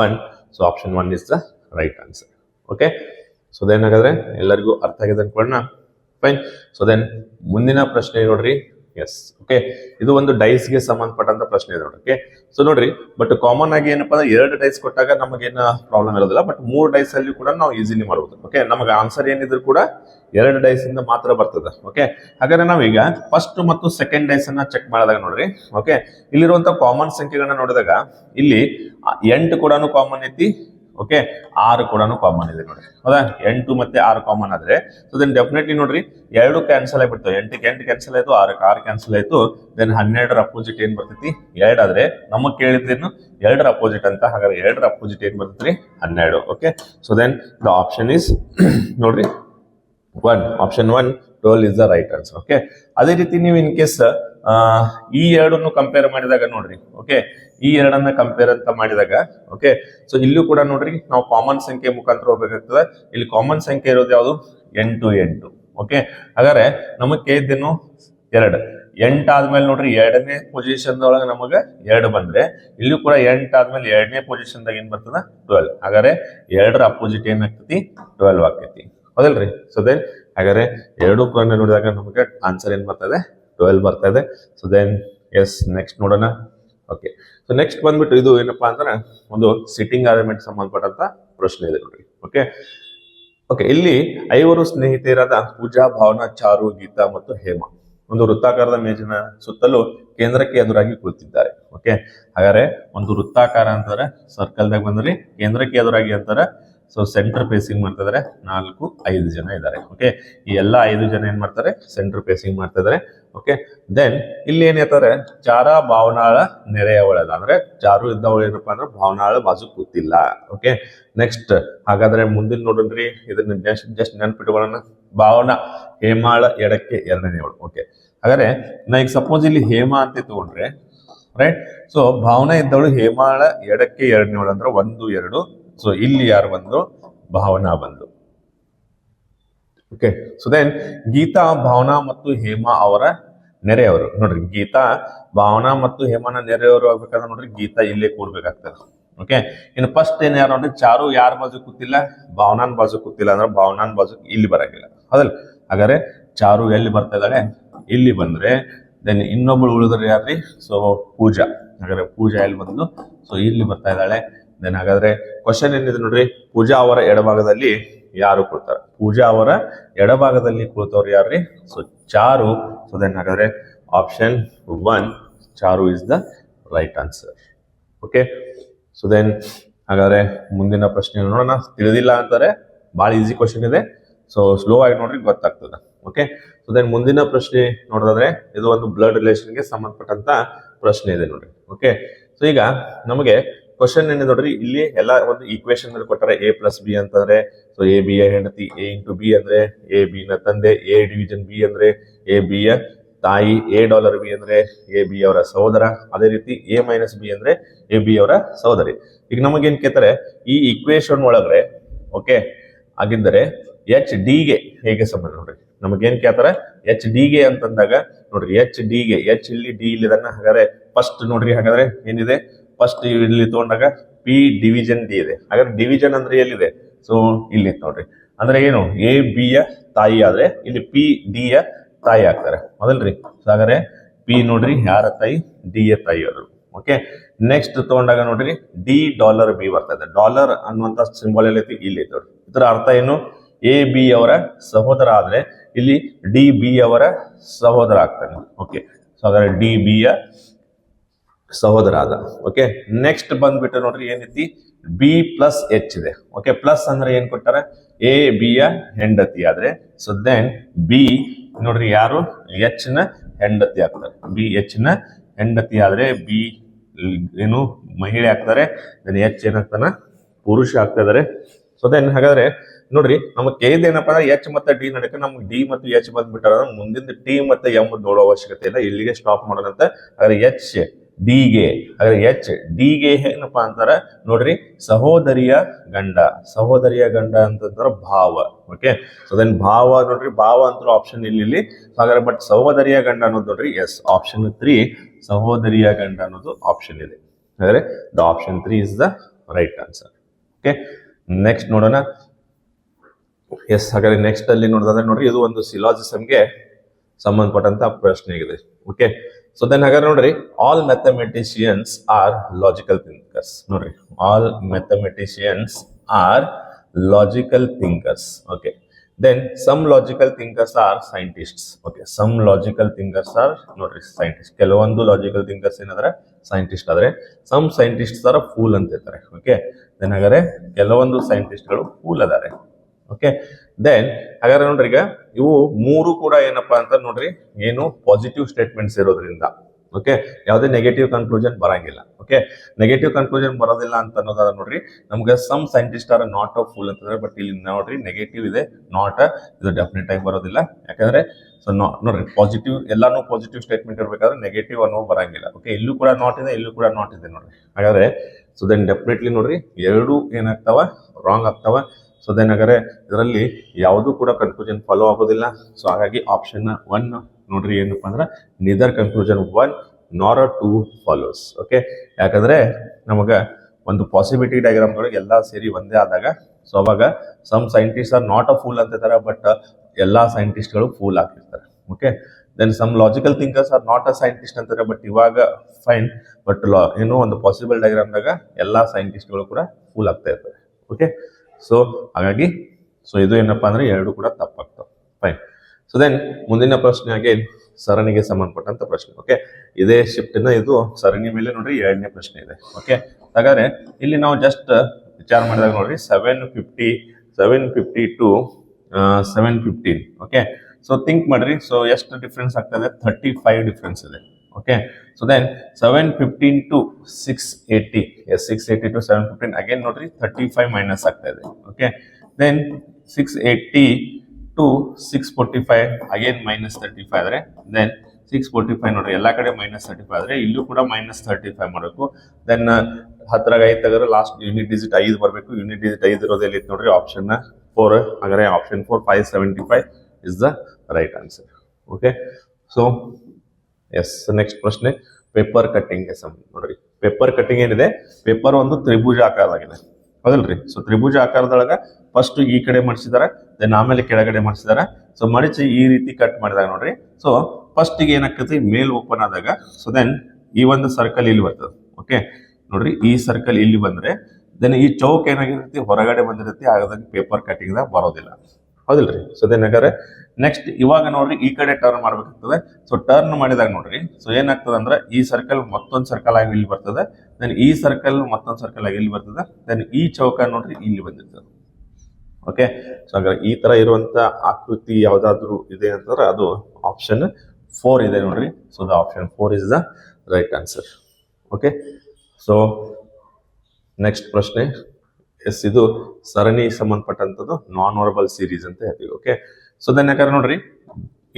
One so option one is the right answer okay so then ಹಾಗಾದ್ರೆ ಎಲ್ಲರಿಗೂ ಅರ್ಥ ಆಗಿದೆ ಅನ್ಕೊಳ್ಳೋಣ? ಫೈನ್ ಸೊ ದೆನ್ ಮುಂದಿನ ಪ್ರಶ್ನೆ ನೋಡ್ರಿ. ಎಸ್ ಓಕೆ ಇದು ಒಂದು ಡೈಸ್ಗೆ ಸಂಬಂಧಪಟ್ಟಂತ ಪ್ರಶ್ನೆ ಇದೆ ನೋಡಿ. ಓಕೆ ಸೊ ನೋಡ್ರಿ ಬಟ್ ಕಾಮನ್ ಆಗಿ ಏನಪ್ಪಾ ಅಂದ್ರೆ ಎರಡು ಡೈಸ್ ಕೊಟ್ಟಾಗ ನಮಗೇನು ಪ್ರಾಬ್ಲಮ್ ಇರೋದಿಲ್ಲ. ಬಟ್ ಮೂರು ಡೈಸ್ ಅಲ್ಲಿ ಕೂಡ ನಾವು ಈಸಿಲಿ ಮಾಡಬಹುದು ಓಕೆ ನಮಗೆ ಆನ್ಸರ್ ಏನಿದ್ರು ಕೂಡ ಎರಡು ಡೈಸ್ ಇಂದ ಮಾತ್ರ ಬರ್ತದೆ. ಓಕೆ ಹಾಗಾದ್ರೆ ನಾವೀಗ ಫಸ್ಟ್ ಮತ್ತು ಸೆಕೆಂಡ್ ಡೈಸ್ ಅನ್ನ ಚೆಕ್ ಮಾಡಿದಾಗ ನೋಡ್ರಿ. ಓಕೆ ಇಲ್ಲಿರುವಂತ ಕಾಮನ್ ಸಂಖ್ಯೆಗಳನ್ನ ನೋಡಿದಾಗ ಇಲ್ಲಿ ಎಂಟು ಕೂಡ ಕಾಮನ್ ಐತಿ ಓಕೆ ಆರು ಕೂಡ ಕಾಮನ್ ಇದೆ ನೋಡಿ. ಹೌದಾ? ಎಂಟು ಮತ್ತೆ ಆರು ಕಾಮನ್ ಆದ್ರೆ ಸೊ ದೆನ್ ಡೆಫಿನೆಟ್ಲಿ ನೋಡ್ರಿ, ಎರಡು ಕ್ಯಾನ್ಸಲ್ ಆಗಿಬಿಡ್ತಾವೆ ಎಂಟಕ್ಕೆ ಎಂಟು ಕ್ಯಾನ್ಸಲ್ ಆಯ್ತು, ಆರಕ್ಕೆ ಆರು ಕ್ಯಾನ್ಸಲ್ ಆಯ್ತು ದೆನ್ ಹನ್ನೆರಡರ ಅಪೋಸಿಟ್ ಏನ್ ಬರ್ತೈತಿ? ಎರಡಾದ್ರೆ ನಮಗ್ ಕೇಳಿದ್ರೇನು? ಎರಡರ ಅಪೋಸಿಟ್ ಅಂತ, ಹಾಗಾದ್ರೆ ಎರಡರ ಅಪೋಸಿಟ್ ಏನ್ ಬರ್ತೈತ್ರಿ? ಹನ್ನೆರಡು. Okay so then the option is ನೋಡ್ರಿ one option one twelve is the right answer okay ಅದೇ ರೀತಿ ನೀವು ಇನ್ ಕೇಸ್ ಈ ಎರಡನ್ನು ಕಂಪೇರ್ ಮಾಡಿದಾಗ ನೋಡ್ರಿ ಓಕೆ ಈ ಎರಡನ್ನ ಕಂಪೇರ್ ಅಂತ ಮಾಡಿದಾಗ ಓಕೆ ಸೊ ಇಲ್ಲೂ ಕೂಡ ನೋಡ್ರಿ, ನಾವು ಕಾಮನ್ ಸಂಖ್ಯೆ ಮುಖಾಂತರ ಹೋಗ್ಬೇಕಾಗ್ತದೆ. ಇಲ್ಲಿ ಕಾಮನ್ ಸಂಖ್ಯೆ ಇರೋದು ಯಾವುದು? ಎಂಟು ಎಂಟು ಓಕೆ ಹಾಗಾದ್ರೆ ನಮಗೆ ಕೇಳಿದ್ದೇನು? ಎರಡು. ಎಂಟು ಆದ್ಮೇಲೆ ನೋಡ್ರಿ, ಎರಡನೇ ಪೊಸಿಷನ್ ಒಳಗೆ ನಮಗೆ ಎರಡು ಬಂದ್ರೆ, ಇಲ್ಲೂ ಕೂಡ ಎಂಟು ಆದ್ಮೇಲೆ ಎರಡನೇ ಪೊಸಿಷನ್ ದಾಗ ಏನ್ ಬರ್ತದ? ಟ್ವೆಲ್ ಹಾಗಾದ್ರೆ ಎರಡರ ಅಪೋಸಿಟ್ ಏನಾಗ್ತೈತಿ? ಟ್ವೆಲ್ವ್ ಆಗ್ತೈತಿ. ಹೌದಲ್ರಿ? ಸೊ ದೇನ್ ಹಾಗಾದ್ರೆ ಎರಡು ಕೂಡ ನೋಡಿದಾಗ ನಮಗೆ ಆನ್ಸರ್ ಏನ್ ಬರ್ತದೆ? ಟ್ವೆಲ್ ಬರ್ತಾ ಇದೆ. ಸೊ ದೆನ್ ಎಸ್ ನೆಕ್ಸ್ಟ್ ನೋಡೋಣ. ಓಕೆ ಸೊ ನೆಕ್ಸ್ಟ್ ಬಂದ್ಬಿಟ್ಟು ಇದು ಏನಪ್ಪಾ ಅಂದ್ರೆ ಒಂದು ಸಿಟ್ಟಿಂಗ್ ಅರೇಂಜ್ಮೆಂಟ್ ಸಂಬಂಧಪಟ್ಟಂತ ಪ್ರಶ್ನೆ ಇದೆ ನೋಡಿ. ಓಕೆ ಓಕೆ ಇಲ್ಲಿ ಐವರು ಸ್ನೇಹಿತರಾದ ಪೂಜಾ, ಭಾವನಾ, ಚಾರು, ಗೀತಾ ಮತ್ತು ಹೇಮ. ಒಂದು ವೃತ್ತಾಕಾರದ ಮೇಜಿನ ಸುತ್ತಲೂ ಕೇಂದ್ರಕ್ಕೆ ಎದುರಾಗಿ ಕುಳಿತಿದ್ದಾರೆ. ಓಕೆ ಹಾಗಾದ್ರೆ ಒಂದು ವೃತ್ತಾಕಾರ ಅಂತಾರೆ ಸರ್ಕಲ್ದಾಗ ಬಂದ್ರಿ ಕೇಂದ್ರಕ್ಕೆ ಎದುರಾಗಿ ಅಂತಾರೆ. ಸೊ ಸೆಂಟರ್ ಫೇಸಿಂಗ್ ಮಾಡ್ತಾ ಇದಾರೆ ನಾಲ್ಕು, ಐದು ಜನ ಇದ್ದಾರೆ. ಓಕೆ ಈ ಎಲ್ಲ ಐದು ಜನ ಏನ್ ಮಾಡ್ತಾರೆ ಸೆಂಟರ್ ಫೇಸಿಂಗ್ ಮಾಡ್ತಾ ಇದಾರೆ ಓಕೆ ದೆನ್ ಇಲ್ಲಿ ಏನ್ ಹೇಳ್ತಾರೆ? ಚಾರ ಭಾವನಾಳ ನೆರೆಯ ಅಂದ್ರೆ ಚಾರು ಇದ್ದವಳು ಏನಪ್ಪಾ ಅಂದ್ರೆ ಭಾವನಾಳ ಬಾಜು ಕೂತಿಲ್ಲ. ಓಕೆ ನೆಕ್ಸ್ಟ್ ಹಾಗಾದ್ರೆ ಮುಂದಿನ ನೋಡೋಣ್ರಿ ಇದನ್ನ ಜಸ್ಟ್ ಜಸ್ಟ್ ನೆನ್ಪಿಟ್ಕೊಳ್ಳೋಣ. ಭಾವನಾ, ಹೇಮಾಳ ಎಡಕ್ಕೆ ಎರಡನೇ ಅವಳು ಓಕೆ ಹಾಗಾದ್ರೆ, ನಾ ಈಗ ಸಪೋಸ್ ಇಲ್ಲಿ ಹೇಮ ಅಂತ ತಗೊಂಡ್ರೆ ರೈಟ್ ಸೊ ಭಾವನಾ ಇದ್ದವಳು ಹೇಮಾಳ ಎಡಕ್ಕೆ ಎರಡನೇವಳು ಅಂದ್ರೆ ಒಂದು, ಎರಡು. ಸೊ ಇಲ್ಲಿ ಯಾರು ಬಂದ್ರು ಭಾವನಾ ಬಂದು. Okay so then Geetha Bhavana ಮತ್ತು ಹೇಮಾ ಅವರ ನೆರೆಯವರು. ನೋಡ್ರಿ ಗೀತಾ ಭಾವನಾ ಮತ್ತು ಹೇಮಾನ ನೆರೆಯವರು ಆಗ್ಬೇಕಾದ್ರೆ ನೋಡ್ರಿ ಗೀತಾ ಇಲ್ಲೇ ಕೂಡ್ಬೇಕಾಗ್ತದೆ ಓಕೆ ಇನ್ನು ಫಸ್ಟ್ ಏನ್ ಯಾರು ನೋಡ್ರಿ, ಚಾರು ಯಾರ ಬಾಜು ಕೂತಿಲ್ಲ ಭಾವನಾನ್ ಬಾಜು ಕೂತಿಲ್ಲ ಅಂದ್ರೆ ಭಾವನಾನ್ ಬಾಜು ಇಲ್ಲಿ ಬರಂಗಿಲ್ಲ. ಹೌದಲ್ಲ? ಹಾಗಾದ್ರೆ ಚಾರು ಎಲ್ಲಿ ಬರ್ತಾ ಇದ್ದಾಳೆ? ಇಲ್ಲಿ ಬಂದ್ರೆ ದೆನ್ ಇನ್ನೊಬ್ಳು ಉಳಿದ್ರೆ ಯಾರ್ರಿ? ಸೊ ಪೂಜಾ. ಹಾಗಾದ್ರೆ ಪೂಜಾ ಎಲ್ಲಿ ಬಂದು? ಸೊ ಇಲ್ಲಿ ಬರ್ತಾ ಇದ್ದಾಳೆ. ದೆನ್ ಹಾಗಾದ್ರೆ ಕ್ವಶನ್ ಏನಿದೆ ನೋಡ್ರಿ, ಪೂಜಾ ಅವರ ಎಡಭಾಗದಲ್ಲಿ ಯಾರು ಕೊಡ್ತಾರೆ ಪೂಜಾ ಅವರ ಎಡಭಾಗದಲ್ಲಿ ಕುಳಿತವ್ರು ಯಾರ್ರಿ? ಸೊ ಚಾರು. ಸೊ ದೆನ್ ಹಾಗಾದ್ರೆ option one Charu is the right answer okay so then ಹಾಗಾದ್ರೆ ಮುಂದಿನ ಪ್ರಶ್ನೆ ನೋಡೋಣ. ತಿಳಿದಿಲ್ಲ ಅಂತಾರೆ. ಭಾಳ ಈಸಿ ಕ್ವಶನ್ ಇದೆ. ಸೊ ಸ್ಲೋ ಆಗಿ ನೋಡ್ರಿ ಗೊತ್ತಾಗ್ತದೆ. ಓಕೆ ಸೊ ದೆನ್ ಮುಂದಿನ ಪ್ರಶ್ನೆ ನೋಡೋದಾದ್ರೆ ಇದು ಒಂದು ಬ್ಲಡ್ ರಿಲೇಷನ್ಗೆ ಸಂಬಂಧಪಟ್ಟಂತ ಪ್ರಶ್ನೆ ಇದೆ ನೋಡ್ರಿ. ಓಕೆ ಸೊ ಈಗ ನಮಗೆ ಕ್ವಶನ್ ಏನಿದೆ ನೋಡ್ರಿ, ಇಲ್ಲಿ ಎಲ್ಲ ಒಂದು ಈಕ್ವೇಶನ್ ಕೊಟ್ಟಾರೆ ಎ ಪ್ಲಸ್ ಬಿ ಅಂತಂದ್ರೆ ಸೊ ಎ ಬಿ ಯ ಹೆಂಡತಿ ಎ ಇಂಟು ಬಿ ಅಂದ್ರೆ ಎ ಬಿ ನ ತಂದೆ ಎ ಡಿವಿಜನ್ ಬಿ ಅಂದ್ರೆ ಎ ಬಿ ಯ ತಾಯಿ ಎ ಡಾಲರ್ ಬಿ ಅಂದ್ರೆ ಎ ಬಿ ಅವರ ಸಹೋದರ, ಅದೇ ರೀತಿ ಎ ಮೈನಸ್ ಬಿ ಅಂದ್ರೆ ಎ ಬಿ ಅವರ ಸಹೋದರಿ. ಈಗ ನಮಗೇನ್ ಕೇತಾರೆ ಈ ಈಕ್ವೇಶನ್ ಒಳಗಡೆ ಓಕೆ ಹಾಗಿದ್ದರೆ ಎಚ್ ಡಿಗೆ ಹೇಗೆ ಸಂಬಂಧ ನೋಡ್ರಿ. ನಮಗೇನ್ ಕೇಳ್ತಾರೆ ಎಚ್ ಡಿಗೆ ಅಂತಂದಾಗ, ನೋಡ್ರಿ ಎಚ್ ಡಿಗೆ ಎಚ್ ಇಲ್ಲಿ ಡಿ ಇಲ್ಲಿ ಹಾಗಾದ್ರೆ ಫಸ್ಟ್ ನೋಡ್ರಿ ಹಾಗಾದ್ರೆ ಏನಿದೆ? ಫಸ್ಟ್ ಇಲ್ಲಿ ತಗೊಂಡಾಗ ಪಿ ಡಿವಿಜನ್ ಡಿ ಇದೆ. ಹಾಗಾದ್ರೆ ಡಿವಿಜನ್ ಅಂದ್ರೆ ಎಲ್ಲಿದೆ? ಸೊ ಇಲ್ಲಿ ನೋಡ್ರಿ. ಅಂದ್ರೆ ಏನು? ಎ ಬಿ ಯ ತಾಯಿ ಆದ್ರೆ ಇಲ್ಲಿ ಪಿ ಡಿ ಯ ತಾಯಿ ಆಗ್ತಾರೆ. ಮೊದಲ್ರಿ. ಹಾಗಾದ್ರೆ ಪಿ ನೋಡ್ರಿ, ಯಾರ ತಾಯಿ? ಡಿ ಯ ತಾಯಿ ಅವರು ಓಕೆ ನೆಕ್ಸ್ಟ್ ತಗೊಂಡಾಗ ನೋಡ್ರಿ ಡಿ ಡಾಲರ್ ಬಿ ಬರ್ತದೆ ಡಾಲರ್ ಅನ್ನುವಂತ ಸಿಂಬಲ್ ಎಲ್ಲೈತಿ ಇಲ್ಲಿ ನೋಡ್ರಿ. ಇದರ ಅರ್ಥ ಏನು? ಎ ಬಿ ಅವರ ಸಹೋದರ ಆದ್ರೆ ಇಲ್ಲಿ ಡಿ ಬಿ ಅವರ ಸಹೋದರ ಆಗ್ತಾನೆ. ಓಕೆ ಸೊ ಹಾಗಾದ್ರೆ ಡಿ ಬಿ ಯ ಸಹೋದರ ಆದ ಓಕೆ ನೆಕ್ಸ್ಟ್ ಬಂದ್ಬಿಟ್ಟು ನೋಡ್ರಿ ಏನೈತಿ? ಬಿ ಪ್ಲಸ್ ಎಚ್ ಇದೆ ಓಕೆ ಪ್ಲಸ್ ಅಂದ್ರೆ ಏನ್ ಕೊಟ್ಟಾರೆ? ಎ ಬಿ ಯ ಹೆಂಡತಿ ಆದ್ರೆ ಸೊ ದೆನ್ ಬಿ ನೋಡ್ರಿ ಯಾರು? ಎಚ್ನ ಹೆಂಡತಿ ಆಗ್ತಾರೆ. ಬಿ ಎಚ್ನ ಹೆಂಡತಿ ಆದ್ರೆ ಬಿ ಏನು ಮಹಿಳೆ ಆಗ್ತಾರೆ ದೆನ್ ಎಚ್ ಏನಾಗ್ತಾನ ಪುರುಷ ಆಗ್ತಾ ಇದಾರೆ. ಸೊ ದೆನ್ ಹಾಗಾದ್ರೆ ನೋಡ್ರಿ, ನಮಗೆ ಕೇಳಿದೇನಪ್ಪ ಅಂದ್ರೆ ಎಚ್ ಮತ್ತೆ ಡಿ ನಡಕ ನಮ್ಗೆ ಡಿ ಮತ್ತು ಎಚ್ ಬಂದ್ಬಿಟ್ಟಾರ ಮುಂದಿನ ಟಿ ಮತ್ತೆ ಎಂ ನೋಡೋ ಅವಶ್ಯಕತೆ ಇಲ್ಲ, ಇಲ್ಲಿಗೆ ಸ್ಟಾಪ್ ಮಾಡೋಣಂತ. ಆದ್ರೆ ಎಚ್ ಡಿಗೆ. ಹಾಗಾದ್ರೆ ಎಚ್, ಡಿಗೆ ಏನಪ್ಪಾ ಅಂತಾರೆ? ನೋಡ್ರಿ, ಸಹೋದರಿಯ ಗಂಡ. ಸಹೋದರಿಯ ಗಂಡ ಅಂತಂದ್ರೆ ಭಾವ. ಓಕೆ ಸೊ ದೆನ್ ಭಾವ ನೋಡ್ರಿ, ಭಾವ ಅಂತ ಆಪ್ಷನ್ ಇಲ್ಲಿ ಹಾಗಾದ್ರೆ ಬಟ್ ಸಹೋದರಿಯ ಗಂಡ ಅನ್ನೋದು ನೋಡ್ರಿ ಎಸ್ ಆಪ್ಷನ್ ತ್ರೀ ಸಹೋದರಿಯ ಗಂಡ ಅನ್ನೋದು ಆಪ್ಷನ್ ಇದೆ. ಹಾಗಾದ್ರೆ the option three is the right answer okay next ನೋಡೋಣ. ಎಸ್ ಹಾಗಾದ್ರೆ ನೆಕ್ಸ್ಟ್ ಅಲ್ಲಿ ನೋಡೋದಾದ್ರೆ ನೋಡ್ರಿ, ಇದು ಒಂದು ಸಿಲಾಜಿಸಮ್ಗೆ ಸಂಬಂಧಪಟ್ಟಂತ ಪ್ರಶ್ನೆ ಆಗಿದೆ. ಓಕೆ ಸೊ ದೆನ್ ಹಾಗಾದ್ರೆ ನೋಡ್ರಿ all mathematicians are logical thinkers ನೋಡ್ರಿ all mathematicians are logical thinkers okay then some logical thinkers are scientists okay some logical thinkers are ನೋಡ್ರಿ ಸೈಂಟಿಸ್ಟ್ ಕೆಲವೊಂದು ಲಾಜಿಕಲ್ ಥಿಂಕರ್ಸ್ ಏನಾದ್ರೆ ಸೈಂಟಿಸ್ಟ್ ಆದ್ರೆ ಸಮ್ ಸೈಂಟಿಸ್ಟ್ ಆರ್ ಫೂಲ್ ಅಂತ ಇರ್ತಾರೆ ಓಕೆ ದೆನ್ ಹಾಗಾದ್ರೆ ಕೆಲವೊಂದು ಸೈಂಟಿಸ್ಟ್ಗಳು ಫೂಲ್ ಅದಾರೆ. ಓಕೆ ದೆನ್ ಹಾಗಾದ್ರೆ ನೋಡ್ರಿ ಈಗ ಇವು ಮೂರು ಕೂಡ ಏನಪ್ಪಾ ಅಂತ ನೋಡ್ರಿ, ಏನು ಪಾಸಿಟಿವ್ ಸ್ಟೇಟ್ಮೆಂಟ್ಸ್ ಇರೋದ್ರಿಂದ. ಓಕೆ ಯಾವುದೇ ನೆಗೆಟಿವ್ ಕನ್ಕ್ಲೂಷನ್ ಬರಂಗಿಲ್ಲ. ಓಕೆ ನೆಗೆಟಿವ್ ಕನ್ಕ್ಲೂಷನ್ ಬರೋದಿಲ್ಲ ಅಂತ ಅನ್ನೋದಾದ್ರೆ ನೋಡ್ರಿ, ನಮ್ಗೆ some scientist are not a fool ಅಂತಂದ್ರೆ ಬಟ್ ಇಲ್ಲಿ ನೋಡ್ರಿ ನೆಗೆಟಿವ್ ಇದೆ ನಾಟ್ ಇದು ಡೆಫಿನೆಟ್ ಆಗಿ ಬರೋದಿಲ್ಲ. ಯಾಕಂದ್ರೆ ಸೊ ನೋಡ್ರಿ ಪಾಸಿಟಿವ್ ಎಲ್ಲಾನು ಪಾಸಿಟಿವ್ ಸ್ಟೇಟ್ಮೆಂಟ್ ಇರಬೇಕಾದ್ರೆ ನೆಗೆಟಿವ್ ಅನ್ನೋ ಬರಂಗಿಲ್ಲ. ಓಕೆ ಇಲ್ಲೂ ಕೂಡ ನಾಟ್ ಇದೆ, ಇಲ್ಲೂ ಕೂಡ ನಾಟ್ ಇದೆ ನೋಡ್ರಿ. ಹಾಗಾದ್ರೆ ಸೊ ದೆನ್ ಡೆಫಿನೆಟ್ಲಿ ನೋಡ್ರಿ, ಎರಡು ಏನಾಗ್ತಾವ ರಾಂಗ್ ಆಗ್ತಾವ ಸೊ ಹಾಗಾದ್ರೆ ಇದರಲ್ಲಿ ಯಾವುದು ಕೂಡ ಕನ್ಕ್ಲೂಷನ್ ಫಾಲೋ ಆಗೋದಿಲ್ಲ. ಸೊ ಹಾಗಾಗಿ ಆಪ್ಷನ್ ಒನ್ ನೋಡ್ರಿ ಏನಪ್ಪ ಅಂದ್ರೆ neither conclusion one nor two follows okay ಯಾಕಂದ್ರೆ ನಮಗ ಒಂದು ಪಾಸಿಬಿಲಿಟಿ ಡಯಾಗ್ರಾಮ್ಗಳಿಗೆ ಎಲ್ಲ ಸೇರಿ ಒಂದೇ ಆದಾಗ ಸೊ ಅವಾಗ some scientist are not a fool ಅಂತಿದ್ದಾರೆ ಬಟ್ ಎಲ್ಲ ಸೈಂಟಿಸ್ಟ್ಗಳು ಫೂಲ್ ಆಗಿರ್ತಾರೆ okay then some logical thinkers are not a scientist ಅಂತಾರೆ ಬಟ್ ಇವಾಗ ಫೈನ್ ಬಟ್ ಲಾ ಏನೋ ಒಂದು ಪಾಸಿಬಲ್ ಡಯಾಗ್ರಾಮ್ದಾಗ ಎಲ್ಲ ಸೈಂಟಿಸ್ಟ್ಗಳು ಕೂಡ ಫೂಲ್ ಆಗ್ತಾ ಇರ್ತಾರೆ ಓಕೆ ಸೊ ಹಾಗಾಗಿ ಸೊ ಇದು ಏನಪ್ಪಾ ಅಂದ್ರೆ ಎರಡು ಕೂಡ ತಪ್ಪಾಗ್ತವೆ ಫೈನ್ ಸೊ ದೆನ್ ಮುಂದಿನ ಪ್ರಶ್ನೆ ಹಾಗೆ ಸರಣಿಗೆ ಸಂಬಂಧಪಟ್ಟಂತ ಪ್ರಶ್ನೆ. ಓಕೆ ಇದೇ ಶಿಫ್ಟ್ನ ಇದು ಸರಣಿ ಮೇಲೆ ನೋಡ್ರಿ ಎರಡನೇ ಪ್ರಶ್ನೆ ಇದೆ. ಓಕೆ ಹಾಗಾದ್ರೆ, ಇಲ್ಲಿ ನಾವು ಜಸ್ಟ್ ವಿಚಾರ ಮಾಡಿದಾಗ ನೋಡ್ರಿ seven fifty seven fifty to seven fifteen okay so think ಮಾಡ್ರಿ. ಸೊ ಎಷ್ಟು ಡಿಫ್ರೆನ್ಸ್ ಆಗ್ತದೆ? ಥರ್ಟಿ ಫೈವ್ ಡಿಫ್ರೆನ್ಸ್ ಇದೆ. ಟು ಸೆವೆನ್ ಫಿಫ್ಟೀನ್ ಅಗೇನ್ ನೋಡ್ರಿ ಥರ್ಟಿ ಫೈವ್ ಮೈನಸ್ ಆಗ್ತಾ ಇದೆ okay then six eighty to six forty five again minus thirty five ಆದರೆ. ದೆನ್ ಸಿಕ್ಸ್ ಫೋರ್ಟಿ ಫೈವ್ ನೋಡ್ರಿ ಎಲ್ಲಾ ಕಡೆ ಮೈನಸ್ ತರ್ಟಿ ಫೈವ್ ಆದ್ರೆ. ಇಲ್ಲೂ ಕೂಡ ಮೈನಸ್ ತರ್ಟಿ ಫೈವ್ ಮಾಡಬೇಕು ದೆನ್ ಹತ್ತಿರಾಗ ಐದು ತೆಗೆದ್ರೆ ಲಾಸ್ಟ್ ಯೂನಿಟ್ ಡಿಜಿಟ್ ಐದು ಬರಬೇಕು. ಯೂನಿಟ್ ಡಿಜಿಟ್ ಐದು ಇರೋದು ಎಲ್ಲಿ ನೋಡ್ರಿ ಆಪ್ಷನ್ ಫೋರ್ ಹಾಗಾದ್ರೆ option four five seventy five is the right answer okay so yes next ಪ್ರಶ್ನೆ ಪೇಪರ್ ಕಟ್ಟಿಂಗ್ ನೋಡ್ರಿ ಪೇಪರ್ ಕಟ್ಟಿಂಗ್ ಏನಿದೆ? ಪೇಪರ್ ಒಂದು ತ್ರಿಭುಜ ಆಕಾರದಾಗಿದೆ. ಹೌದಲ್ರಿ? ಸೊ ತ್ರಿಭುಜ ಆಕಾರದೊಳಗ ಫಸ್ಟ್ ಈ ಕಡೆ ಮಾಡಿಸಿದಾರೆ ದೆನ್ ಆಮೇಲೆ ಕೆಳಗಡೆ ಮಾಡಿಸಿದಾರೆ. ಸೊ ಮಡಿಚಿ ಈ ರೀತಿ ಕಟ್ ಮಾಡಿದಾಗ ನೋಡ್ರಿ ಸೊ ಫಸ್ಟ್ಗೆ ಏನಾಗ್ತೈತಿ? ಮೇಲ್ ಓಪನ್ ಆದಾಗ ಸೊ ದೆನ್ ಈ ಒಂದು ಸರ್ಕಲ್ ಇಲ್ಲಿ ಬರ್ತದೆ. ಓಕೆ ನೋಡ್ರಿ, ಈ ಸರ್ಕಲ್ ಇಲ್ಲಿ ಬಂದ್ರೆ ದೆನ್ ಈ ಚೌಕ್ ಏನಾಗಿರ್ತೈತಿ? ಹೊರಗಡೆ ಬಂದಿರುತ್ತೆ, ಹಾಗಾಗಿ ಪೇಪರ್ ಕಟ್ಟಿಂಗ್ ಬರೋದಿಲ್ಲ. ಹೌದಿಲ್ರಿ? ಸೊ ದೆನ್ ಹಾಗಾದ್ರೆ ನೆಕ್ಸ್ಟ್ ಇವಾಗ ನೋಡ್ರಿ ಈ ಕಡೆ ಟರ್ನ್ ಮಾಡ್ಬೇಕಾಗ್ತದೆ. ಸೊ ಟರ್ನ್ ಮಾಡಿದಾಗ ನೋಡ್ರಿ ಸೊ ಏನಾಗ್ತದೆ ಅಂದ್ರೆ ಈ ಸರ್ಕಲ್ ಮತ್ತೊಂದು ಸರ್ಕಲ್ ಆಗಿ ಇಲ್ಲಿ ಬರ್ತದೆ. ದೆನ್ ಈ ಸರ್ಕಲ್ ಮತ್ತೊಂದು ಸರ್ಕಲ್ ಆಗಿ ಇಲ್ಲಿ ಬರ್ತದೆ. ದೆನ್ ಈ ಚೌಕ ನೋಡ್ರಿ ಇಲ್ಲಿ ಬಂದಿರ್ತದೆ. ಓಕೆ ಸೊ ಹಾಗಾದ್ರೆ ಈ ತರ ಇರುವಂತ ಆಕೃತಿ ಯಾವ್ದಾದ್ರು ಇದೆ ಅಂತಂದ್ರೆ ಅದು ಆಪ್ಷನ್ ಫೋರ್ ಇದೆ ನೋಡ್ರಿ. So the option four is the right answer okay so next ಪ್ರಶ್ನೆ. ಎಸ್ ಇದು ಸರಣಿ ಸಂಬಂಧಪಟ್ಟಂಥದ್ದು ನಾನ್ ವರ್ಬಲ್ ಸೀರೀಸ್ ಅಂತ ಹೇಳ್ತೀವಿ. ಓಕೆ ಸೊ ದೆನ್ ಯಾಕಂದ್ರೆ ನೋಡ್ರಿ,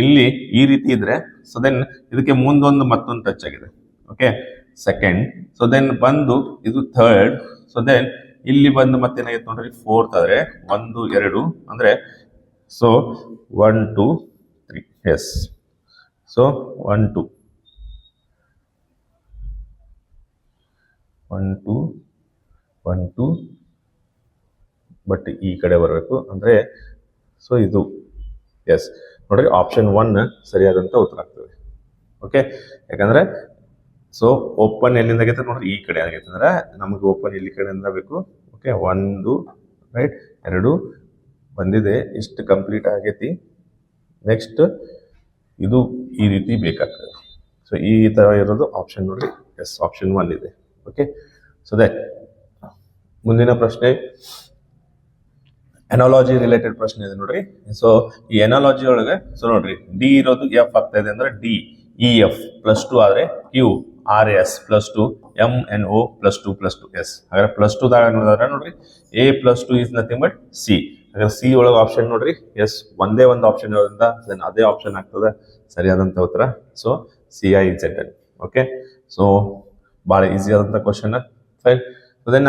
ಇಲ್ಲಿ ಈ ರೀತಿ ಇದ್ರೆ ಸೊ ದೆನ್ ಇದಕ್ಕೆ ಮುಂದೊಂದು ಮತ್ತೊಂದು ಟಚ್ ಆಗಿದೆ. ಓಕೆ ಸೆಕೆಂಡ್ ಸೊ ದೆನ್ ಬಂದು ಇದು ಥರ್ಡ್ ಸೊ ದೆನ್ ಇಲ್ಲಿ ಬಂದು ಮತ್ತೇನಾಗಿತ್ತು ನೋಡ್ರಿ ಫೋರ್ತ್ ಆದ್ರೆ ಒಂದು, ಎರಡು, ಅಂದ್ರೆ so one two three yes so one two one two one two but ಈ ಕಡೆ ಬರಬೇಕು ಅಂದ್ರೆ ಸೊ ಇದು. ಎಸ್ ನೋಡ್ರಿ ಆಪ್ಷನ್ ಒನ್ ಸರಿಯಾದಂತ ಉತ್ತರ ಆಗ್ತದೆ. ಓಕೆ ಯಾಕಂದ್ರೆ ಸೊ ಓಪನ್ ಎಲ್ಲಿಂದ ಆಗೈತೆ ನೋಡ್ರಿ, ಈ ಕಡೆ ಆಗೈತೆ. ಅಂದ್ರೆ, ನಮಗೆ ಓಪನ್ ಇಲ್ಲಿ ಕಡೆಯಿಂದ ಬೇಕು? ಓಕೆ ಒಂದು ರೈಟ್ ಎರಡು, ಬಂದಿದೆ, ಇಷ್ಟು ಕಂಪ್ಲೀಟ್ ಆಗೈತಿ. ನೆಕ್ಸ್ಟ್ ಇದು ಈ ರೀತಿ ಬೇಕಾಗ್ತದೆ. ಸೊ ಈ ತರ ಇರೋದು ಆಪ್ಷನ್ ನೋಡ್ರಿ. ಎಸ್ ಆಪ್ಷನ್ ಒನ್ ಇದೆ. ಓಕೆ ಸೊ ದಟ್ ಮುಂದಿನ ಪ್ರಶ್ನೆ. ಎನಾಲಜಿ ರಿಲೇಟೆಡ್ ಪ್ರಶ್ನೆ ಇದೆ ನೋಡ್ರಿ. ಸೊ ಈ ಎನಾಲಜಿ ಒಳಗೆ ಸೊ ನೋಡ್ರಿ ಡಿ ಇರೋದು ಎಫ್ ಆಗ್ತಾ ಇದೆ ಅಂದ್ರೆ D E F plus two ಆದ್ರೆ Q R S plus two M N O plus two plus two S ಹಾಗಾದ್ರೆ ಪ್ಲಸ್ ಟು ದಾಗ ನೋಡಿದ್ರೆ ನೋಡ್ರಿ? A plus two is nothing but C ಹಾಗಾದ್ರೆ ಸಿ ಒಳಗೆ ಆಪ್ಷನ್ ನೋಡ್ರಿ. ಎಸ್ ಒಂದೇ ಒಂದು ಆಪ್ಷನ್ ಇರೋದ್ರಿಂದ ದೆನ್ ಅದೇ ಆಪ್ಷನ್ ಆಗ್ತದೆ. ಸರಿಯಾದಂತ ಉತ್ತರ. So C I incented okay so ಭಾಳ ಈಸಿ ಆದಂಥ ಕ್ವಶನ್ ಫೈನ್ ಅದೇನ್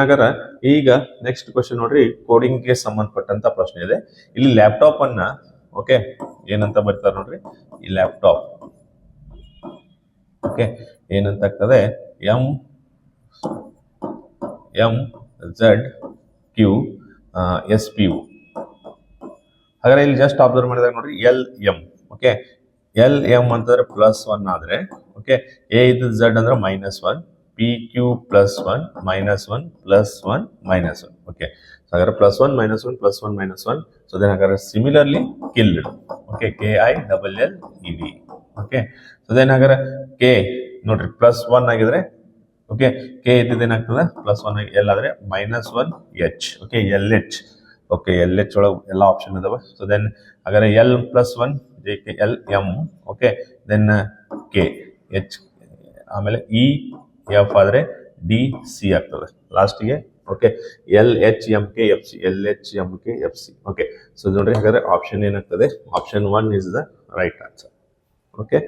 ಈಗ ನೆಕ್ಸ್ಟ್ ಕ್ವಶನ್ ನೋಡ್ರಿ ಕೋಡಿಂಗ್ಗೆ ಸಂಬಂಧಪಟ್ಟಂತ ಪ್ರಶ್ನೆ ಇದೆ. ಇಲ್ಲಿ ಲ್ಯಾಪ್ಟಾಪ್ ಅನ್ನ ಓಕೆ ಏನಂತ ಬರ್ತಾರೆ ನೋಡ್ರಿ? ಈ ಲ್ಯಾಪ್ಟಾಪ್ ಓಕೆ ಏನಂತ ಆಗ್ತದೆ? M M Z Q S P U ಹಾಗಾದ್ರೆ ಇಲ್ಲಿ ಜಸ್ಟ್ ಅಬ್ಸರ್ವ್ ಮಾಡಿದಾಗ ನೋಡ್ರಿ L M okay L M ಅಂತಂದ್ರೆ ಪ್ಲಸ್ ಒನ್ ಆದ್ರೆ ಓಕೆ ಎ ಇದು ಝಡ್ ಅಂದ್ರೆ minus one P Q plus one minus one plus one minus one okay ಹಾಗಾದ್ರೆ plus one minus one plus one minus one so then ಹಾಗಾದ್ರೆ similarly killed okay K I double L E V okay so then ಹಾಗಾದ್ರೆ ಕೆ ನೋಡ್ರಿ ಪ್ಲಸ್ ಒನ್ ಆಗಿದ್ರೆ ಓಕೆ ಕೆ ಇದ್ದಿದ್ದು ಏನಾಗ್ತದೆ? ಪ್ಲಸ್ ಒನ್ ಎಲ್ ಆದರೆ minus one H okay L H okay L H ಒಳಗೆ ಎಲ್ಲ ಆಪ್ಷನ್ ಇದಾವೆ. ಸೊ ದೆನ್ ಹಾಗಾದ್ರೆ L plus one J K L M okay then K H ಆಮೇಲೆ ಇ ಎಫ್ ಆದರೆ ಡಿ ಸಿ ಆಗ್ತದೆ. ಲಾಸ್ಟಿಗೆ okay L H M K F C L H M K F C okay so ನೋಡ್ರಿ ಹಾಗಾದ್ರೆ ಆಪ್ಷನ್ ಏನಾಗ್ತದೆ? Option one is the right answer okay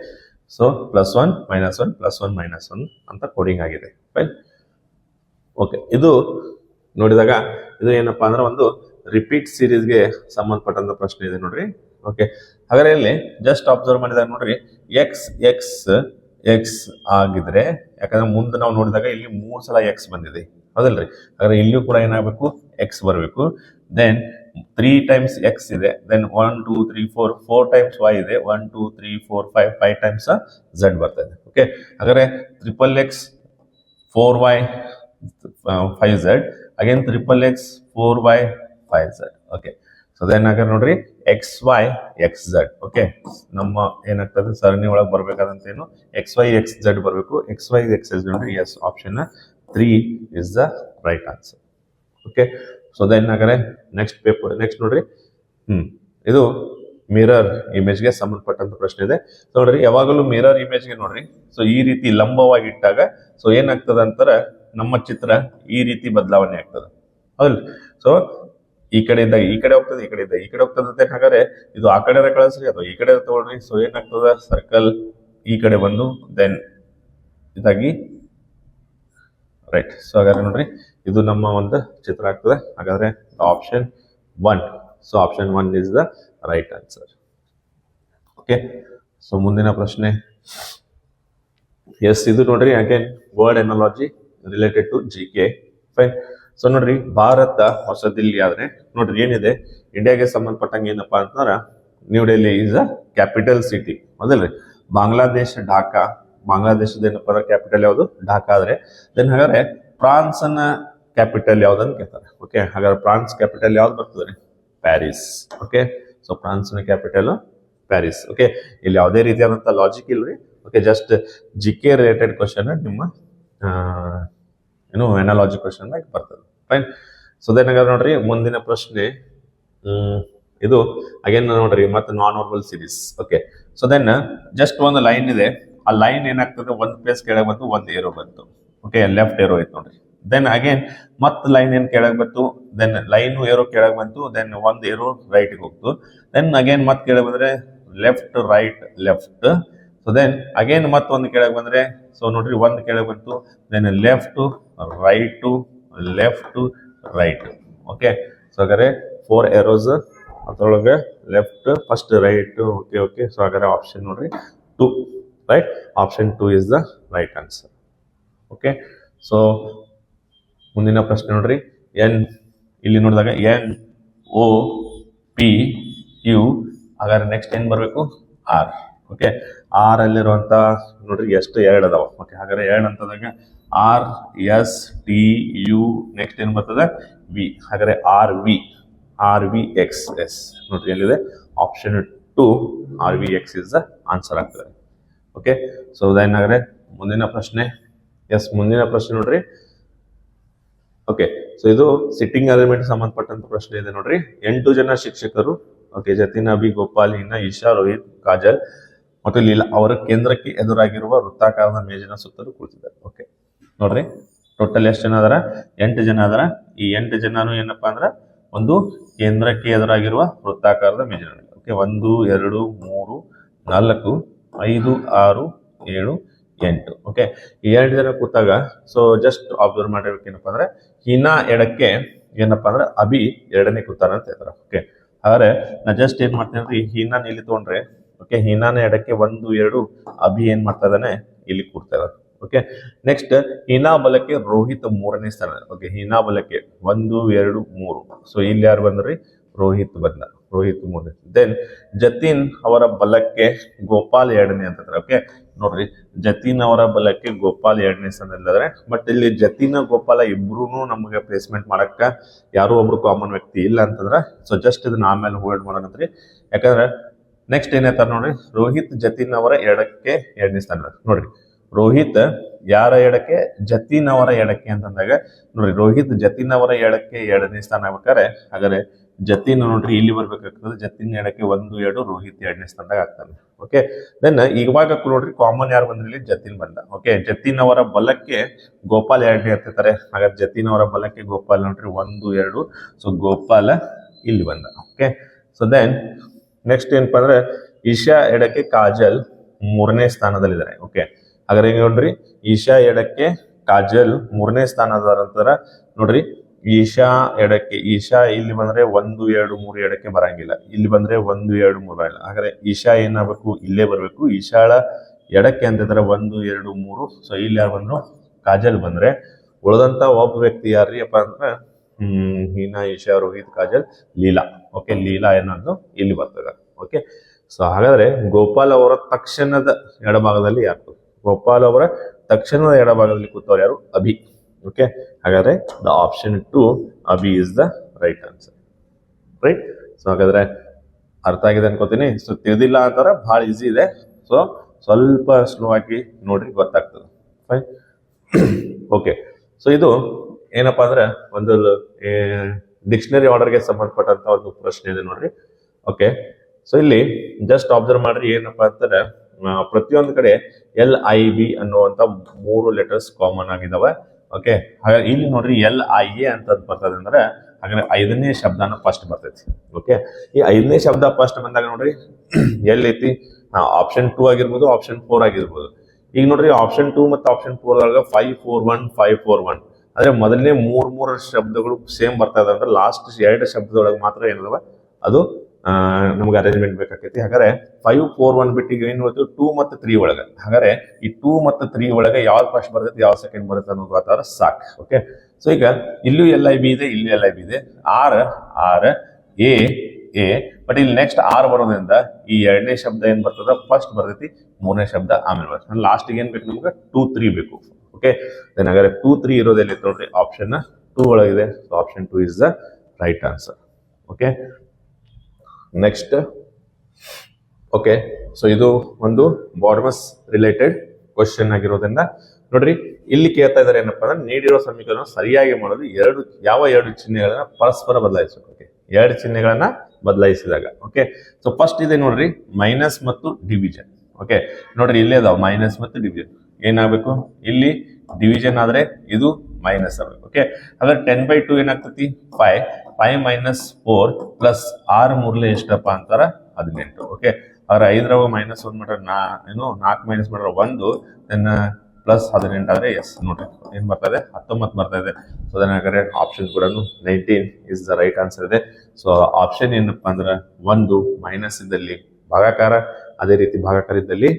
so plus one minus one plus one minus one ಅಂತ ಕೋಡಿಂಗ್ ಆಗಿದೆ. ಫೈನ್ ಓಕೆ ಇದು ನೋಡಿದಾಗ, ಇದು ಏನಪ್ಪಾ ಅಂದ್ರೆ ಒಂದು ರಿಪೀಟ್ ಸೀರೀಸ್ಗೆ ಸಂಬಂಧಪಟ್ಟಂತ ಪ್ರಶ್ನೆ ಇದೆ ನೋಡ್ರಿ. ಓಕೆ ಹಾಗಾದ್ರೆ ಇಲ್ಲಿ ಜಸ್ಟ್ ಅಬ್ಸರ್ವ್ ಮಾಡಿದಾಗ ನೋಡ್ರಿ ಎಕ್ಸ್ ಎಕ್ಸ್ ಎಕ್ಸ್ ಆಗಿದ್ರೆ, ಯಾಕಂದ್ರೆ ಮುಂದೆ ನಾವು ನೋಡಿದಾಗ ಇಲ್ಲಿ ಮೂರು ಸಲ ಎಕ್ಸ್ ಬಂದಿದೆ. ಹೌದಲ್ರಿ? ಹಾಗಾದ್ರೆ ಇಲ್ಲಿಯೂ ಕೂಡ ಏನಾಗಬೇಕು? ಎಕ್ಸ್ ಬರಬೇಕು. ದೆನ್ ತ್ರೀ ಟೈಮ್ಸ್ ಎಕ್ಸ್ ಇದೆ. Then one two three four four times Y ಇದೆ. One two three four five five times Z ಬರ್ತಾ ಇದೆ ಓಕೆ ಹಾಗಾದ್ರೆ triple X four Y five Z again triple X four Y five Z okay so then ಹಾಗಾದ್ರೆ ನೋಡ್ರಿ X Y X Z okay ನಮ್ಮ ಏನಾಗ್ತದೆ? ಸರಣಿ ಒಳಗೆ ಬರ್ಬೇಕಾದಂತ ಏನು? ಎಕ್ಸ್ ವೈ ಎಕ್ಸ್ ಝಡ್ ಬರಬೇಕು. ಎಕ್ಸ್ ವೈ ಎಕ್ಸ್ ಎಸ್ ಅಂದ್ರೆ S option three is the right answer okay so then next paper next ನೋಡ್ರಿ. ಹ್ಮ್. ಇದು ಮಿರರ್ ಇಮೇಜ್ಗೆ ಸಂಬಂಧಪಟ್ಟಂತ ಪ್ರಶ್ನೆ ಇದೆ. ನೋಡ್ರಿ, ಯಾವಾಗಲೂ ಮಿರರ್ ಇಮೇಜ್ಗೆ ನೋಡ್ರಿ. ಸೊ ಈ ರೀತಿ ಲಂಬವಾಗಿ ಇಟ್ಟಾಗ ಸೊ ಏನಾಗ್ತದೆ ಅಂತಾರೆ, ನಮ್ಮ ಚಿತ್ರ ಈ ರೀತಿ ಬದಲಾವಣೆ ಆಗ್ತದೆ. ಹೌದಲ್ ಸೊ ಈ ಕಡೆ ಇದ್ದಾಗ ಈ ಕಡೆ ಹೋಗ್ತದೆ, ಈ ಕಡೆ ಇದ್ದಾಗ ಈ ಕಡೆ ಹೋಗ್ತದೆ ಹಾಗಾದ್ರೆ ಇದು ಆ ಕಡೆ ಕಳಿಸ್ರಿ ಅಥವಾ ಈ ಕಡೆ ತಗೊಳ್ರಿ. ಸೊ ಏನಾಗ್ತದ? ಸರ್ಕಲ್ ಈ ಕಡೆ ಬಂದು ದೆನ್ ಇದಾಗಿ. ರೈಟ್ ಸೊ ಹಾಗಾದ್ರೆ ನೋಡ್ರಿ, ಇದು ನಮ್ಮ ಒಂದು ಚಿತ್ರ ಆಗ್ತದೆ. ಹಾಗಾದ್ರೆ option one so option one is the right answer okay so ಮುಂದಿನ ಪ್ರಶ್ನೆ. ಎಸ್ ಇದು ನೋಡ್ರಿ again word analogy related to G K fine so ನೋಡ್ರಿ, ಭಾರತ ಹೊಸ ದಿಲ್ಲಿ ಆದ್ರೆ, ನೋಡ್ರಿ ಏನಿದೆ? ಇಂಡಿಯಾಗೆ ಸಂಬಂಧಪಟ್ಟಂಗೆ ಏನಪ್ಪಾ ಅಂತಂದ್ರ New Delhi is a capital city ಮೊದಲ್ರಿ Bangladesh Dhaka. ಬಾಂಗ್ಲಾದೇಶದ ಏನಪ್ಪ ಕ್ಯಾಪಿಟಲ್ ಯಾವುದು? ಢಾಕಾ ಆದ್ರೆ. ದೆನ್ ಹಾಗಾದ್ರೆ, ಫ್ರಾನ್ಸ್ ಅನ್ನ ಕ್ಯಾಪಿಟಲ್ ಅಂತ ಕೇಳ್ತಾರೆ. ಓಕೆ ಹಾಗಾದ್ರೆ ಫ್ರಾನ್ಸ್ ಕ್ಯಾಪಿಟಲ್ ಯಾವ್ದು ಬರ್ತದೆ ಪ್ಯಾರಿಸ್. ಓಕೆ ಸೊ ನ ಕ್ಯಾಪಿಟಲ್ ಪ್ಯಾರಿಸ್. ಓಕೆ ಇಲ್ಲಿ ಯಾವುದೇ ರೀತಿಯಾದಂತ ಲಾಜಿಕ್ ಇಲ್ರಿ. Okay just G K related question ನಿಮ್ಮ ಏನು ಎನಾಲಜಿ ಕ್ವಶನ್ ಬರ್ತದೆ. ಫೈನ್ ಸೊ ದೆನ್ ಹಾಗಾದ್ರೆ ನೋಡ್ರಿ, ಮುಂದಿನ ಪ್ರಶ್ನೆ ಇದು ಅಗೇನ್ ನೋಡ್ರಿ, ಮತ್ತೆ ನಾನ್ normal series okay so then just ಒಂದು ಲೈನ್ ಇದೆ. ಆ ಲೈನ್ ಏನಾಗ್ತದೆ? ಒಂದು ಪ್ಲೇಸ್ ಕೆಳಗೆ ಬಂತು, ಒಂದು ಏರೋ ಬಂತು. ಓಕೆ ಲೆಫ್ಟ್ ಏರೋ ಐತೆ ನೋಡ್ರಿ. ದೆನ್ ಅಗೇನ್ ಮತ್ತೆ ಲೈನ್ ಏನ್ ಕೆಳಗೆ ಬಂತು? ದೆನ್ ಲೈನ್ ಏರೋ ಕೆಳಗೆ ಬಂತು ದೆನ್ ಒಂದು ಏರೋ ರೈಟ್ ಹೋಗ್ತು. ದೆನ್ ಅಗೇನ್ ಮತ್ತೆ ಕೆಳಗೆ ಬಂದ್ರೆ left right left so then again ಮತ್ತೊಂದು ಕೆಳಗೆ ಬಂದ್ರೆ ಸೊ ನೋಡ್ರಿ, ಒಂದು ಕೆಳಗೆ ಬಂತು then left right left right okay so ಹಾಗಾದ್ರೆ ಫೋರ್ ಎರೋಸ್ ಅದ್ರೊಳಗೆ left first right okay okay so ಹಾಗಾದ್ರೆ ಆಪ್ಷನ್ ನೋಡ್ರಿ two right option two is the right answer okay so ಮುಂದಿನ ಪ್ರಶ್ನೆ ನೋಡ್ರಿ ಎನ್ ಇಲ್ಲಿ ನೋಡಿದಾಗ ಎನ್ ಓ ಪಿ ಯು ಹಾಗಾದ್ರೆ ನೆಕ್ಸ್ಟ್ ಏನ್ ಬರಬೇಕು? ಆರ್ ಓಕೆ ಆರ್ ಅಲ್ಲಿರುವಂತ ನೋಡ್ರಿ ಎಷ್ಟು ಎರಡು ಅದಾವ. ಓಕೆ ಹಾಗಾದ್ರೆ ಎರಡು ಅಂತದಾಗ R S T U next ಏನು ಬರ್ತದೆ? ವಿ ಹಾಗಾದ್ರೆ R V R V X S ನೋಡ್ರಿ ಎಲ್ಲಿದೆ? Option two R V X is the answer ಆಗ್ತದೆ. ಓಕೆ ಸೊ ಏನಾದ್ರೆ ಮುಂದಿನ ಪ್ರಶ್ನೆ. ಎಸ್ ಮುಂದಿನ ಪ್ರಶ್ನೆ ನೋಡ್ರಿ. ಓಕೆ ಸೊ ಇದು ಸಿಟ್ಟಿಂಗ್ ಅರೇಂಜ್ಮೆಂಟ್ ಸಂಬಂಧಪಟ್ಟಂತ ಪ್ರಶ್ನೆ ಇದೆ ನೋಡ್ರಿ. ಎಂಟು ಜನ ಶಿಕ್ಷಕರು ಓಕೆ ಜತಿನ್ ಅಭಿ ಗೋಪಾಲ್ ಇನ್ನ ಈಶಾ, ರೋಹಿತ್, ಕಾಜಲ್ ಮತ್ತು ಲೀಲಾ ಅವರ ಕೇಂದ್ರಕ್ಕೆ ಎದುರಾಗಿರುವ ವೃತ್ತಾಕಾರದ ಮೇಜಿನ ಸುತ್ತಲೂ ಕುಳಿತಿದ್ದಾರೆ. ಓಕೆ ನೋಡ್ರಿ. ಟೋಟಲ್ ಎಷ್ಟು ಜನ ಅದರ? ಎಂಟು ಜನ ಅದರ. ಈ ಎಂಟು ಜನನು ಏನಪ್ಪಾ ಅಂದ್ರೆ ಒಂದು ಕೇಂದ್ರಕ್ಕೆ ಎದುರಾಗಿರುವ ವೃತ್ತಾಕಾರದ ಮೇಜಿನ ಓಕೆ ಒಂದು, ಎರಡು, ಮೂರು, ನಾಲ್ಕು, ಐದು, ಆರು, ಏಳು, ಎಂಟು. ಓಕೆ ಈ ಎರಡು ಜನ ಕೂತಾಗ ಸೊ ಜಸ್ಟ್ ಅಬ್ಸರ್ವ್ ಮಾಡಿರ್ಬೇಕು ಏನಪ್ಪಾ ಅಂದ್ರೆ, ಹೀನಾ ಎಡಕ್ಕೆ ಏನಪ್ಪಾ ಅಂದ್ರೆ, ಅಭಿ ಎರಡನೇ ಕೂತಾರ ಅಂತ ಹೇಳ್ತಾರೆ. ಓಕೆ ಆದರೆ ನಾ ಜಸ್ಟ್ ಏನ್ ಮಾಡ್ತೇನೆ ಈ ಹೀನಾನ ಇಲ್ಲಿ ತಗೊಂಡ್ರೆ ಓಕೆ ಹೀನಾನ ಎಡಕ್ಕೆ ಒಂದು, ಎರಡು, ಅಭಿ ಏನ್ ಮಾಡ್ತಾ ಇದ್ದಾನೆ ಇಲ್ಲಿ ಕೂಡ್ತಾ ಇದ್ದಾರೆ ಓಕೆ ನೆಕ್ಸ್ಟ್ ಹೀನಾ ಬಲಕ್ಕೆ ರೋಹಿತ್ ಮೂರನೇ ಸ್ಥಾನ. ಓಕೆ ಹೀನಾ ಬಲಕ್ಕೆ ಒಂದು, ಎರಡು, ಮೂರು. ಸೊ ಇಲ್ಲಿ ಯಾರು ಬಂದ್ರಿ? ರೋಹಿತ್ ಬಂದ. ರೋಹಿತ್ ಮೂರನೇ ದೆನ್ ಜತಿನ್ ಅವರ ಬಲಕ್ಕೆ ಗೋಪಾಲ್ ಎರಡನೇ ಅಂತ ಓಕೆ ನೋಡ್ರಿ, ಜತಿನ್ ಅವರ ಬಲಕ್ಕೆ ಗೋಪಾಲ್ ಎರಡನೇ ಸ್ಥಾನದಲ್ಲಿದ್ದಾರೆ ಬಟ್ ಇಲ್ಲಿ ಜತಿನ, ಗೋಪಾಲ ಇಬ್ರು ನಮಗೆ ಪ್ಲೇಸ್ಮೆಂಟ್ ಮಾಡಕ್ಕ ಯಾರೋ ಒಬ್ರು ಕಾಮನ್ ವ್ಯಕ್ತಿ ಇಲ್ಲ ಅಂತಂದ್ರೆ ಸೊ ಜಸ್ಟ್ ಇದನ್ನ ಆಮೇಲೆ ಹೋಲ್ಡ್ ಮಾಡೋಣಂತ್ರಿ ಯಾಕಂದ್ರೆ ನೆಕ್ಸ್ಟ್ ಏನೈತಾರ ನೋಡ್ರಿ? ರೋಹಿತ್ ಜತಿನ್ ಅವರ ಎಡಕ್ಕೆ ಎರಡನೇ ಸ್ಥಾನ ನೋಡ್ರಿ, ರೋಹಿತ್ ಯಾರ ಎಡಕ್ಕೆ? ಜತಿನ್ ಅವರ ಎಡಕ್ಕೆ ಅಂತಂದಾಗ, ನೋಡ್ರಿ, ರೋಹಿತ್ ಜತಿನ್ ಅವರ ಎಡಕ್ಕೆ ಎರಡನೇ ಸ್ಥಾನ ಆಗ್ಬೇಕಾದ್ರೆ, ಹಾಗಾದ್ರೆ ಜತಿನ್ ನೋಡ್ರಿ, ಇಲ್ಲಿ ಬರ್ಬೇಕಾಗ್ತದೆ, ಜತಿನ್ ಎಡಕ್ಕೆ ಒಂದು, ಎರಡು, ರೋಹಿತ್ ಎರಡನೇ ಸ್ಥಾನದಾಗ ಆಗ್ತಾನೆ. ಓಕೆ ದೆನ್ ಇವಾಗ ನೋಡ್ರಿ ಕಾಮನ್ ಯಾರು ಬಂದ್ರಿ ಇಲ್ಲಿ? ಜತಿನ್ ಬಂದ. ಓಕೆ ಜತಿನ್ ಅವರ ಬಲಕ್ಕೆ ಗೋಪಾಲ್ ಎರಡನೇ ಇರ್ತಿರ್ತಾರೆ. ಹಾಗಾದ್ರೆ ಜತಿನ್ ಅವರ ಬಲಕ್ಕೆ ಗೋಪಾಲ್ ನೋಡ್ರಿ, ಒಂದು, ಎರಡು. ಸೊ ಗೋಪಾಲ ಇಲ್ಲಿ ಬಂದ. ಓಕೆ ಸೊ ದೆನ್ ನೆಕ್ಸ್ಟ್ ಏನಪ್ಪ ಅಂದ್ರೆ ಈಶಾ ಎಡಕ್ಕೆ ಕಾಜಲ್ ಮೂರನೇ ಸ್ಥಾನದಲ್ಲಿದ್ದಾರೆ ಓಕೆ ಹಾಗಾದ್ರೆ ಈಗ ನೋಡ್ರಿ? ಈಶಾ ಎಡಕ್ಕೆ ಕಾಜಲ್ ಮೂರನೇ ಸ್ಥಾನದಾರಂತರ ನೋಡ್ರಿ, ಈಶಾ ಎಡಕ್ಕೆ, ಈಶಾ ಇಲ್ಲಿ ಬಂದ್ರೆ ಒಂದು, ಎರಡು, ಮೂರು ಎಡಕ್ಕೆ ಬರಂಗಿಲ್ಲ. ಇಲ್ಲಿ ಬಂದ್ರೆ ಒಂದು, ಎರಡು, ಮೂರು ಬರಲ್ಲ ಹಾಗಾದ್ರೆ ಈಶಾ ಏನಾಗಬೇಕು? ಇಲ್ಲೇ ಬರಬೇಕು. ಈಶಾಳ ಎಡಕ್ಕೆ ಅಂತಂದ್ರೆ ಒಂದು, ಎರಡು, ಮೂರು. ಸೊ ಇಲ್ಲಿ ಯಾರು ಬಂದ್ರು? ಕಾಜಲ್ ಬಂದ್ರೆ. ಉಳದಂತ ಒಬ್ಬ ವ್ಯಕ್ತಿ ಯಾರ್ರಿ ಅಪ್ಪ ಅಂದ್ರೆ ಹೀನಾ, ಈಶಾ, ರೋಹಿತ್, ಕಾಜಲ್, ಲೀಲಾ. ಓಕೆ ಲೀಲಾ ಅನ್ನೋದು ಇಲ್ಲಿ ಬರ್ತದೆ. ಓಕೆ ಸೊ ಹಾಗಾದ್ರೆ ಗೋಪಾಲ್ ಅವರ ತಕ್ಷಣದ ಎಡಭಾಗದಲ್ಲಿ ಯಾರು? ಗೋಪಾಲ್ ಅವರ ತಕ್ಷಣದ ಎಡಭಾಗದಲ್ಲಿ ಕೂತವ್ರು ಯಾರು? ಅಭಿ. ಓಕೆ ಹಾಗಾದ್ರೆ the option two Abhi is the right answer right so ಹಾಗಾದ್ರೆ ಅರ್ಥ ಆಗಿದೆ ಅನ್ಕೋತೀನಿ. ಸೊ ತಿಳಿದಿಲ್ಲ ಅಂತಾರೆ, ಭಾಳ ಈಸಿ ಇದೆ. ಸೊ ಸ್ವಲ್ಪ ಸ್ಲೋ ಆಗಿ ನೋಡ್ರಿ ಗೊತ್ತಾಗ್ತದೆ. ಓಕೆ ಸೊ ಇದು ಏನಪ್ಪಾ ಅಂದ್ರೆ ಒಂದು ಡಿಕ್ಷನರಿ ಆರ್ಡರ್ಗೆ ಸಂಬಂಧಪಟ್ಟಂತ ಒಂದು ಪ್ರಶ್ನೆ ಇದೆ ನೋಡ್ರಿ. ಓಕೆ ಸೊ ಇಲ್ಲಿ ಜಸ್ಟ್ ಅಬ್ಸರ್ವ್ ಮಾಡ್ರಿ ಏನಪ್ಪಾ ಅಂತಂದ್ರೆ ಆ, ಪ್ರತಿಯೊಂದು ಕಡೆ ಎಲ್ ಐ ಬಿ ಅನ್ನುವಂತ ಮೂರು ಲೆಟರ್ಸ್ ಕಾಮನ್ ಆಗಿದಾವೆ. ಓಕೆ ಹಾಗಾಗಿ ಇಲ್ಲಿ ನೋಡ್ರಿ ಎಲ್ ಐ ಎ ಅಂತ ಬರ್ತದೆ ಅಂದ್ರೆ ಹಾಗಾದ್ರೆ ಐದನೇ ಶಬ್ದನ ಫಸ್ಟ್ ಬರ್ತೈತಿ. ಓಕೆ ಈ ಐದನೇ ಶಬ್ದ ಫಸ್ಟ್ ಬಂದಾಗ ನೋಡ್ರಿ ಎಲ್ ಐತಿ ಆಪ್ಷನ್ ಟೂ ಆಗಿರ್ಬೋದು ಆಪ್ಷನ್ ಫೋರ್ ಆಗಿರ್ಬೋದು. ಈಗ ನೋಡ್ರಿ ಆಪ್ಷನ್ ಟೂ ಮತ್ತು ಆಪ್ಷನ್ ಫೋರ್ ಒಳಗೆ five four one five four one ಅಂದ್ರೆ ಮೊದಲನೇ ಮೂರು ಮೂರು ಶಬ್ದಗಳು ಸೇಮ್ ಬರ್ತಾ ಇದೆ ಅಂದ್ರೆ ಲಾಸ್ಟ್ ಎರಡು ಶಬ್ದದೊಳಗೆ ಮಾತ್ರ ಏನದವ? ಅದು ನಮ್ಗೆ ಅರೇಂಜ್ಮೆಂಟ್ ಬೇಕಾಕೈತಿ. ಹಾಗಾದ್ರೆ ಫೈವ್ ಫೋರ್ ಒನ್ ಬಿಟ್ಟಿಗೆ ಏನು ಹೇಳ್ತೀವಿ? ಟೂ ಮತ್ತು ತ್ರೀ ಒಳಗೆ. ಹಾಗಾದ್ರೆ ಈ ಟೂ ಮತ್ತು ತ್ರೀ ಒಳಗೆ ಯಾವ್ದು ಫಸ್ಟ್ ಬರ್ತೈತೆ ಯಾವ ಸೆಕೆಂಡ್ ಬರುತ್ತೆ ಅನ್ನೋದು ಗೊತ್ತಾದ್ರೆ ಸಾಕು ಓಕೆ ಸೊ ಈಗ ಇಲ್ಲೂ ಎಲ್ ಐ ಬಿ ಇದೆ, ಇಲ್ಲೂ ಎಲ್ ಐ ಬಿ ಇದೆ. R R A A but ಇಲ್ಲಿ ನೆಕ್ಸ್ಟ್ ಆರ್ ಬರೋದ್ರಿಂದ ಈ ಎರಡನೇ ಶಬ್ದ ಏನ್ ಬರ್ತದ? ಫಸ್ಟ್ ಬರ್ತೈತಿ, ಮೂರನೇ ಶಬ್ದ, ಆಮೇಲೆ ಬರ್ತದೆ ಲಾಸ್ಟಿಗೆ ಏನ್ ಬೇಕು ನಮ್ಗೆ? ಟೂ ತ್ರೀ ಬೇಕು. ಓಕೆ ದೆನ್ ಹಾಗಾದ್ರೆ ಟೂ ತ್ರೀ ಎಲ್ಲಿತ್ತು ನೋಡ್ರಿ option two ಒಳಗಿದೆ. So option two is the right answer okay next okay so ಇದು ಒಂದು ಬಾರ್ಮಸ್ ರಿಲೇಟೆಡ್ ಕ್ವಶನ್ ಆಗಿರೋದ್ರಿಂದ ನೋಡ್ರಿ, ಇಲ್ಲಿ ಕೇಳ್ತಾ ಇದಾರೆ ಏನಪ್ಪಾ ಅಂದ್ರೆ ನೀಡಿರೋ ಸಮೀಕರಣ ಸರಿಯಾಗಿ ಮಾಡೋದು ಎರಡು, ಯಾವ ಎರಡು ಚಿಹ್ನೆಗಳನ್ನ ಪರಸ್ಪರ ಬದಲಾಯಿಸಬೇಕು? ಓಕೆ ಎರಡು ಚಿಹ್ನೆಗಳನ್ನ ಬದಲಾಯಿಸಿದಾಗ. ಓಕೆ ಸೊ ಫಸ್ಟ್ ಇದೆ ನೋಡ್ರಿ ಮೈನಸ್ ಮತ್ತು ಡಿವಿಜನ್ ಓಕೆ ನೋಡ್ರಿ, ಇಲ್ಲೇ ಅದಾವ ಮೈನಸ್ ಮತ್ತು ಡಿವಿಷನ್ ಏನಾಗಬೇಕು? ಇಲ್ಲಿ ಡಿವಿಷನ್ ಆದರೆ ಇದು ಮೈನಸ್ ಆಗಬೇಕು ಓಕೆ ಹಾಗಾದ್ರೆ ten by two ಏನಾಗ್ತತಿ? Five five minus four plus ಆರು ಮೂರ್ಲೆ ಎಷ್ಟಪ್ಪ ಅಂತಾರ? ಹದಿನೆಂಟು ಓಕೆ ಅವ್ರ ಐದರವ ಮೈನಸ್ ಒಂದು ಮಾಡ್ರೆ ನಾ, ಏನು, ನಾಲ್ಕು ಮೈನಸ್ ಮಾಡ್ರೆ ಒಂದು ದೆನ್ ಪ್ಲಸ್ ಹದಿನೆಂಟು ಆದರೆ ಎಸ್. ನೋಡ್ರಿ, ಏನು ಬರ್ತದೆ ಹತ್ತೊಂಬತ್ತು ಬರ್ತಾ ಇದೆ. ಸೊ ದೆನ್ ಹಾಗಾದ್ರೆ ಆಪ್ಷನ್ ಕೂಡ nineteen is the right answer ಇದೆ. ಸೊ ಆಪ್ಷನ್ ಏನಪ್ಪ ಅಂದ್ರೆ ಒಂದು ಮೈನಸ್ ಇದ್ದಲ್ಲಿ ಭಾಗಾಕಾರ, ಅದೇ ರೀತಿ ಭಾಗಾಕಾರ ಇದ್ದಲ್ಲಿ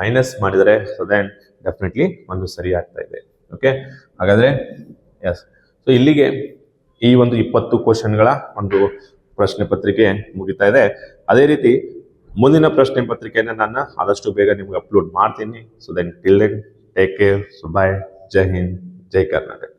ಮೈನಸ್ ಮಾಡಿದರೆ ಸೊ ದೆನ್ ಡೆಫಿನೆಟ್ಲಿ ಒಂದು ಸರಿ ಆಗ್ತಾ ಇದೆ. ಓಕೆ ಹಾಗಾದ್ರೆ ಎಸ್ ಸೊ ಇಲ್ಲಿಗೆ ಈ ಒಂದು ಇಪ್ಪತ್ತು ಕ್ವಶನ್ಗಳ ಒಂದು ಪ್ರಶ್ನೆ ಪತ್ರಿಕೆ ಮುಗಿತಾ ಇದೆ. ಅದೇ ರೀತಿ ಮುಂದಿನ ಪ್ರಶ್ನೆ ಪತ್ರಿಕೆಯನ್ನು ನಾನು ಆದಷ್ಟು ಬೇಗ ನಿಮ್ಗೆ ಅಪ್ಲೋಡ್ ಮಾಡ್ತೀನಿ. So then till then take care so bye ಜೈ ಹಿಂದ್ ಜೈ ಕರ್ನಾಟಕ